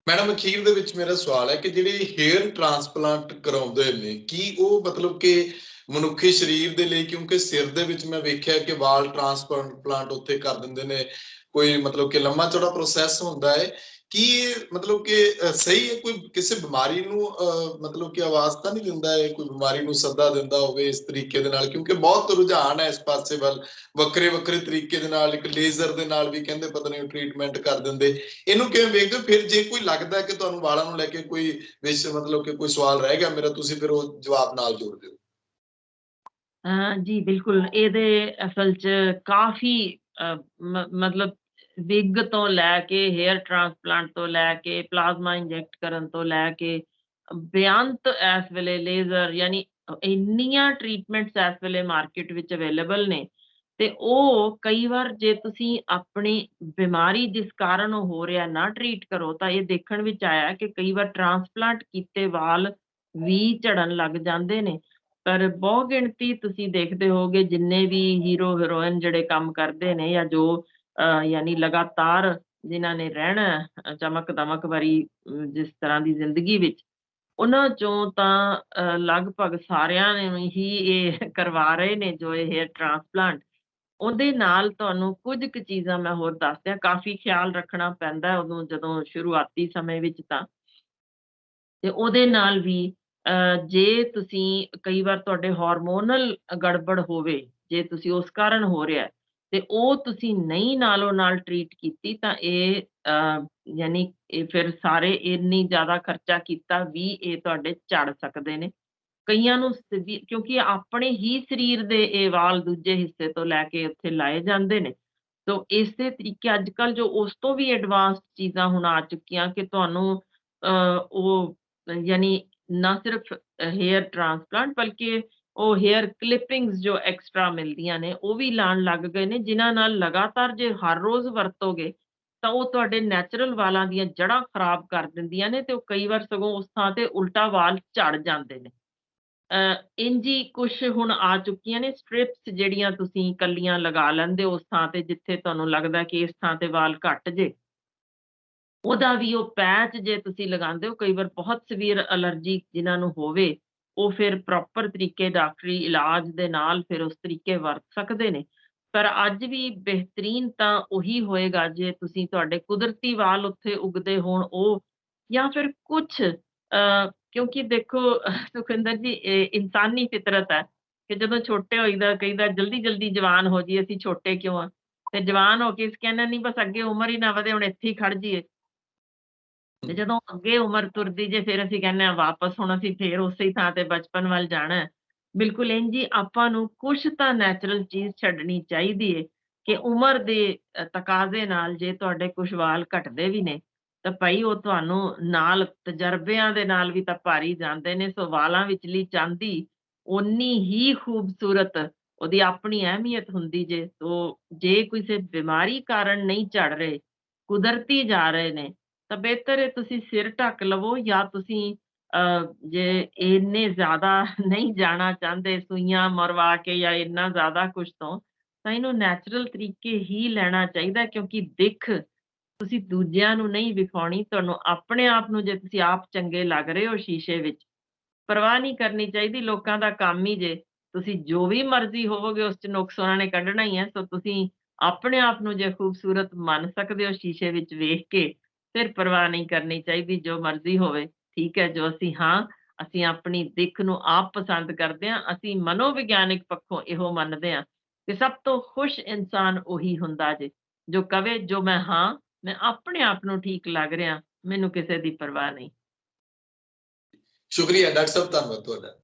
ਮੈਡਮ, ਅਖੀਰ ਦੇ ਵਿੱਚ ਮੇਰਾ ਸਵਾਲ ਹੈ ਕਿ ਜਿਹੜੇ ਹੇਅਰ ਟ੍ਰਾਂਸਪਲਾਂਟ ਕਰਾਉਂਦੇ ਨੇ, ਕੀ ਉਹ ਮਤਲਬ ਕਿ ਮਨੁੱਖੀ ਸਰੀਰ ਦੇ ਲਈ, ਕਿਉਂਕਿ ਸਿਰ ਦੇ ਵਿੱਚ ਮੈਂ ਵੇਖਿਆ ਕਿ ਵਾਲ ਟ੍ਰਾਂਸਪਲਾਂਟ ਉੱਥੇ ਕਰ ਦਿੰਦੇ ਨੇ, ਕੋਈ ਮਤਲਬ ਕਿ ਲੰਮਾ ਚੌੜਾ ਪ੍ਰੋਸੈਸ ਹੁੰਦਾ ਹੈ ਕੀ ਇਹ ਮਤਲਬ ਕਿ ਸਹੀ ਹੈ? ਕੋਈ ਕਿਸੇ ਬਿਮਾਰੀ ਨੂੰ ਮਤਲਬ ਕਿ ਆਵਾਜ਼ ਤਾਂ ਨਹੀਂ ਦਿੰਦਾ ਹੈ ਕੋਈ ਬਿਮਾਰੀ ਨੂੰ ਸੱਦਾ ਦਿੰਦਾ ਹੋਵੇ ਇਸ ਤਰੀਕੇ ਦੇ ਨਾਲ? ਕਿਉਂਕਿ ਬਹੁਤ ਰੁਝਾਨ ਹੈ ਇਸ ਪਾਸੇ ਵੱਲ। ਵੱਖਰੇ ਵੱਖਰੇ ਤਰੀਕੇ ਦੇ ਨਾਲ, ਇੱਕ ਲੇਜ਼ਰ ਦੇ ਨਾਲ ਵੀ ਕਹਿੰਦੇ ਪਤਾ ਨਹੀਂ ਟ੍ਰੀਟਮੈਂਟ ਕਰ ਦਿੰਦੇ। ਇਹਨੂੰ ਕਿਵੇਂ ਵੇਖਦੇ ਫਿਰ ਜੇ ਕੋਈ ਲੱਗਦਾ ਕਿ ਤੁਹਾਨੂੰ ਵਾਲਾਂ ਨੂੰ ਲੈ ਕੇ ਕੋਈ ਵਿਸ਼ ਮਤਲਬ ਕਿ ਕੋਈ ਸਵਾਲ ਰਹਿ ਗਿਆ ਮੇਰਾ, ਤੁਸੀਂ ਫਿਰ ਉਹ ਜਵਾਬ ਨਾਲ ਜੋੜ ਦਿਓ। ਜੀ, ਬਿਲਕੁਲ। ਇਹਦੇ ਅਸਲ 'ਚ ਕਾਫੀ ਮਤਲਬ ਵਿਗ ਤੋਂ ਲੈ ਕੇ, ਹੇਅਰ ਟ੍ਰਾਂਸਪਲਾਂਟ ਤੋਂ ਲੈ ਕੇ, ਪਲਾਜ਼ਮਾ ਇੰਜੈਕਟ ਕਰਨ ਤੋਂ ਲੈ ਕੇ, ਬੇਅੰਤ ਇਸ ਵੇਲੇ ਲੇਜ਼ਰ ਯਾਨੀ ਇੰਨੀਆਂ ਟਰੀਟਮੈਂਟਸ ਇਸ ਵੇਲੇ ਮਾਰਕੀਟ ਵਿੱਚ ਅਵੇਲੇਬਲ ਨੇ ਤੇ ਉਹ ਕਈ ਵਾਰ ਜੇ ਤੁਸੀਂ ਆਪਣੀ ਬਿਮਾਰੀ ਜਿਸ ਕਾਰਨ ਉਹ ਹੋ ਰਿਹਾ ਨਾ ਟ੍ਰੀਟ ਕਰੋ ਤਾਂ ਇਹ ਦੇਖਣ ਵਿੱਚ ਆਇਆ ਕਿ ਕਈ ਵਾਰ ਟ੍ਰਾਂਸਪਲਾਂਟ ਕੀਤੇ ਵਾਲ ਵੀ ਝੜਨ ਲੱਗ ਜਾਂਦੇ ਨੇ। ਪਰ ਬਹੁ ਗਿਣਤੀ ਤੁਸੀਂ ਦੇਖਦੇ ਹੋਗੇ ਜਿੰਨੇ ਵੀ ਹੀਰੋ ਹੀਰੋਇਨ ਜਿਹੜੇ ਕੰਮ ਕਰਦੇ ਨੇ ਜਾਂ ਜੋ ਯਾਨੀ ਲਗਾਤਾਰ ਜਿਨ੍ਹਾਂ ਨੇ ਰਹਿਣਾ ਚਮਕ ਦਮਕ ਭਰੀ ਜਿਸ ਤਰ੍ਹਾਂ ਦੀ ਜ਼ਿੰਦਗੀ ਵਿੱਚ ਉਹਨਾਂ ਚੋਂ ਤਾਂ ਲਗਭਗ ਸਾਰਿਆਂ ਨੇ ਹੀ ਇਹ (laughs) ਕਰਵਾ ਰਹੇ ਨੇ ਜੋ ਇਹ ਹੇਅਰ ਟ੍ਰਾਂਸਪਲਾਂਟ ਉਹਦੇ ਨਾਲ ਤੁਹਾਨੂੰ ਕੁਝ ਕੁ ਚੀਜ਼ਾਂ ਮੈਂ ਹੋਰ ਦੱਸਦਿਆਂ ਕਾਫੀ ਖਿਆਲ ਰੱਖਣਾ ਪੈਂਦਾ ਉਦੋਂ ਜਦੋਂ ਸ਼ੁਰੂਆਤੀ ਸਮੇਂ ਵਿੱਚ ਤਾਂ। ਤੇ ਉਹਦੇ ਨਾਲ ਵੀ ਅ, ਜੇ ਤੁਸੀਂ ਕਈ ਵਾਰ ਤੁਹਾਡੇ ਹਾਰਮੋਨਲ ਗੜਬੜ ਹੋਵੇ ਜੇ ਤੁਸੀਂ ਉਸ ਕਾਰਨ ਹੋ ਰਿਹਾ ਤੇ ਉਹ ਤੁਸੀਂ ਨਹੀਂ ਨਾਲੋਂ ਨਾਲ ਟਰੀਟ ਕੀਤੀ ਤਾਂ ਇਹ ਯਾਨੀ ਇਹ ਫਿਰ ਸਾਰੇ ਇੰਨੀ ਜ਼ਿਆਦਾ ਖਰਚਾ ਕੀਤਾ ਵੀ ਇਹ ਤੁਹਾਡੇ ਝੜ ਸਕਦੇ ਨੇ। ਕਈਆਂ ਨੂੰ ਕਿਉਂਕਿ ਆਪਣੇ ਹੀ ਸਰੀਰ ਦੇ ਇਹ ਵਾਲ ਦੂਜੇ ਹਿੱਸੇ ਤੋਂ ਲੈ ਕੇ ਉੱਥੇ ਲਾਏ ਜਾਂਦੇ ਨੇ। ਤੋ ਇਸੇ ਤਰੀਕੇ ਅੱਜ ਕੱਲ ਜੋ ਉਸ ਤੋਂ ਵੀ ਐਡਵਾਂਸਡ ਚੀਜ਼ਾਂ ਹੁਣ ਆ ਚੁੱਕੀਆਂ ਕਿ ਤੁਹਾਨੂੰ ਅ, ਉਹ ਯਾਨੀ ਨਾ ਸਿਰਫ ਹੇਅਰ ਟ੍ਰਾਂਸਪਲਾਂਟ ਬਲਕਿ ਉਹ ਹੇਅਰ ਕਲਿੱਪਿੰਗਸ ਜੋ ਐਕਸਟਰਾ ਮਿਲਦੀਆਂ ਨੇ ਉਹ ਵੀ ਲਾਣ ਲੱਗ ਗਏ ਨੇ ਜਿਨ੍ਹਾਂ ਨਾਲ ਲਗਾਤਾਰ ਜੇ ਹਰ ਰੋਜ਼ ਵਰਤੋਗੇ ਤਾਂ ਉਹ ਤੁਹਾਡੇ ਨੈਚੁਰਲ ਵਾਲਾਂ ਦੀਆਂ ਜੜ੍ਹਾਂ ਖਰਾਬ ਕਰ ਦਿੰਦੀਆਂ ਨੇ ਤੇ ਉਹ ਕਈ ਵਾਰ ਸਗੋਂ ਉਸ ਥਾਂ ਤੇ ਉਲਟਾ ਵਾਲ ਝੜ ਜਾਂਦੇ ਨੇ। ਅ, ਇੰਝ ਕੁਛ ਹੁਣ ਆ ਚੁੱਕੀਆਂ ਨੇ ਸਟ੍ਰਿਪਸ ਜਿਹੜੀਆਂ ਤੁਸੀਂ ਕੱਲੀਆਂ ਲਗਾ ਲੈਂਦੇ ਹੋ ਉਸ ਥਾਂ ਤੇ ਜਿੱਥੇ ਤੁਹਾਨੂੰ ਲੱਗਦਾ ਕਿ ਇਸ ਥਾਂ ਤੇ ਵਾਲ ਘੱਟ ਜੇ। ਉਹਦਾ ਵੀ ਉਹ ਪੈਚ ਜੇ ਤੁਸੀਂ ਲਗਾਉਂਦੇ ਹੋ ਕਈ ਵਾਰ ਬਹੁਤ ਸਵੀਰ ਅਲਰਜੀ ਜਿਨ੍ਹਾਂ ਨੂੰ ਹੋਵੇ ਉਹ ਫਿਰ ਪ੍ਰੋਪਰ ਤਰੀਕੇ ਡਾਕਟਰੀ ਇਲਾਜ ਦੇ ਨਾਲ ਫਿਰ ਉਸ ਤਰੀਕੇ ਵਰਤ ਸਕਦੇ ਨੇ। ਪਰ ਅੱਜ ਵੀ ਬਿਹਤਰੀਨ ਤਾਂ ਉਹੀ ਹੋਏਗਾ ਜੇ ਤੁਸੀਂ ਤੁਹਾਡੇ ਕੁਦਰਤੀ ਵਾਲ ਉੱਥੇ ਉਗਦੇ ਹੋਣ ਉਹ ਜਾਂ ਫਿਰ ਕੁਛ ਅ, ਕਿਉਂਕਿ ਦੇਖੋ ਸੁਖਿੰਦਰ ਜੀ ਇਹ ਇਨਸਾਨੀ ਫਿਤਰਤ ਹੈ ਕਿ ਜਦੋਂ ਛੋਟੇ ਹੋਈਦਾ ਕਹੀਦਾ ਜਲਦੀ ਜਲਦੀ ਜਵਾਨ ਹੋ ਜੀ ਅਸੀਂ ਛੋਟੇ ਕਿਉਂ ਆ? ਤੇ ਜਵਾਨ ਹੋ ਕੇ ਅਸੀਂ ਕਹਿੰਦੇ ਨਹੀਂ ਬਸ ਅੱਗੇ ਉਮਰ ਹੀ ਨਾ ਵਧੇ ਹੁਣ ਇੱਥੇ ਹੀ ਖੜ ਜੀਏ ਤੇ ਜਦੋਂ ਅੱਗੇ ਉਮਰ ਤੁਰਦੀ ਜੇ ਫਿਰ ਅਸੀਂ ਕਹਿੰਦੇ ਆ ਵਾਪਸ ਹੁਣ ਅਸੀਂ ਫੇਰ ਉਸੇ ਥਾਂ ਤੇ ਬਚਪਨ ਵੱਲ ਜਾਣਾ ਬਿਲਕੁਲ ਇੰਝ ਹੀ ਆਪਾਂ ਨੂੰ ਕੁਛ ਤਾਂ ਨੈਚੁਰਲ ਚੀਜ਼ ਛੱਡਣੀ ਚਾਹੀਦੀ ਏ ਕਿ ਉਮਰ ਦੇ ਤਕਾਜ਼ੇ ਨਾਲ ਜੇ ਤੁਹਾਡੇ ਕੁਛ ਵਾਲ ਘਟਦੇ ਵੀ ਨੇ, ਤਾਂ ਭਾਈ ਉਹ ਤੁਹਾਨੂੰ ਨਾਲ ਤਜਰਬਿਆਂ ਦੇ ਨਾਲ ਵੀ ਤਾਂ ਭਾਰੀ ਜਾਂਦੇ ਨੇ, ਸੋ ਵਾਲਾਂ ਵਿਚਲੀ ਚਾਂਦੀ ਓਨੀ ਹੀ ਖੂਬਸੂਰਤ ਉਹਦੀ ਆਪਣੀ ਅਹਿਮੀਅਤ ਹੁੰਦੀ ਜੇ, ਸੋ ਜੇ ਕਿਸੇ ਬਿਮਾਰੀ ਕਾਰਨ ਨਹੀਂ ਝੜ ਰਹੇ, ਕੁਦਰਤੀ ਜਾ ਰਹੇ ਨੇ ਤਾਂ ਬਿਹਤਰ ਹੈ ਤੁਸੀਂ ਸਿਰ ਢੱਕ ਲਵੋ ਜਾਂ ਤੁਸੀਂ ਜੇ ਇੰਨੇ ਜ਼ਿਆਦਾ (laughs) ਨਹੀਂ ਜਾਣਾ ਚਾਹੁੰਦੇ, ਸੂਈਆਂ ਮਰਵਾ ਕੇ ਜਾਂ ਇੰਨਾ ਜ਼ਿਆਦਾ ਕੁਝ ਤੋਂ, ਤਾਂ ਇਹਨੂੰ ਨੈਚੁਰਲ ਤਰੀਕੇ ਹੀ ਲੈਣਾ ਚਾਹੀਦਾ ਕਿਉਂਕਿ ਦਿੱਖ ਤੁਸੀਂ ਦੂਜਿਆਂ ਨੂੰ ਨਹੀਂ ਵਿਖਾਉਣੀ, ਤੁਹਾਨੂੰ ਆਪਣੇ ਆਪ ਨੂੰ ਜੇ ਤੁਸੀਂ ਆਪ ਚੰਗੇ ਲੱਗ ਰਹੇ ਹੋ ਸ਼ੀਸ਼ੇ ਵਿੱਚ, ਪਰਵਾਹ ਨਹੀਂ ਕਰਨੀ ਚਾਹੀਦੀ, ਲੋਕਾਂ ਦਾ ਕੰਮ ਹੀ ਜੇ, ਤੁਸੀਂ ਜੋ ਵੀ ਮਰਜ਼ੀ ਹੋਵੋਗੇ ਉਸ ਚ ਨੁਕਸ ਉਹਨਾਂ ਨੇ ਕੱਢਣਾ ਹੀ ਹੈ, ਸੋ ਤੁਸੀਂ ਆਪਣੇ ਆਪ ਨੂੰ ਜੇ ਖੂਬਸੂਰਤ ਮੰਨ ਸਕਦੇ ਹੋ ਸ਼ੀਸ਼ੇ ਵਿੱਚ ਵੇਖ ਕੇ ਫਿਰ ਪਰਵਾਹ ਨਹੀਂ ਕਰਨੀ ਚਾਹੀਦੀ, ਜੋ ਮਰਜ਼ੀ ਹੋਵੇ, ਠੀਕ ਹੈ, ਜੋ ਅਸੀਂ ਹਾਂ, ਅਸੀਂ ਆਪਣੀ ਦਿੱਖ ਨੂੰ ਆਪ ਪਸੰਦ ਕਰਦੇ ਹਾਂ, ਅਸੀਂ ਮਨੋਵਿਗਿਆਨਿਕ ਪੱਖੋਂ ਇਹੋ ਮੰਨਦੇ ਹਾਂ ਕਿ ਸਭ ਤੋਂ ਖੁਸ਼ ਇਨਸਾਨ ਉਹੀ ਹੁੰਦਾ ਜੇ, ਜੋ ਕਵੇ, ਜੋ ਮੈਂ ਹਾਂ, ਮੈਂ ਆਪਣੇ ਆਪ ਨੂੰ ਠੀਕ ਲੱਗ ਰਿਹਾ, ਮੈਨੂੰ ਕਿਸੇ ਦੀ ਪਰਵਾਹ ਨਹੀਂ। ਸ਼ੁਕਰੀਆ, ਡਾਕਟਰ ਸਾਹਿਬ, ਧੰਨਵਾਦ ਤੁਹਾਡਾ।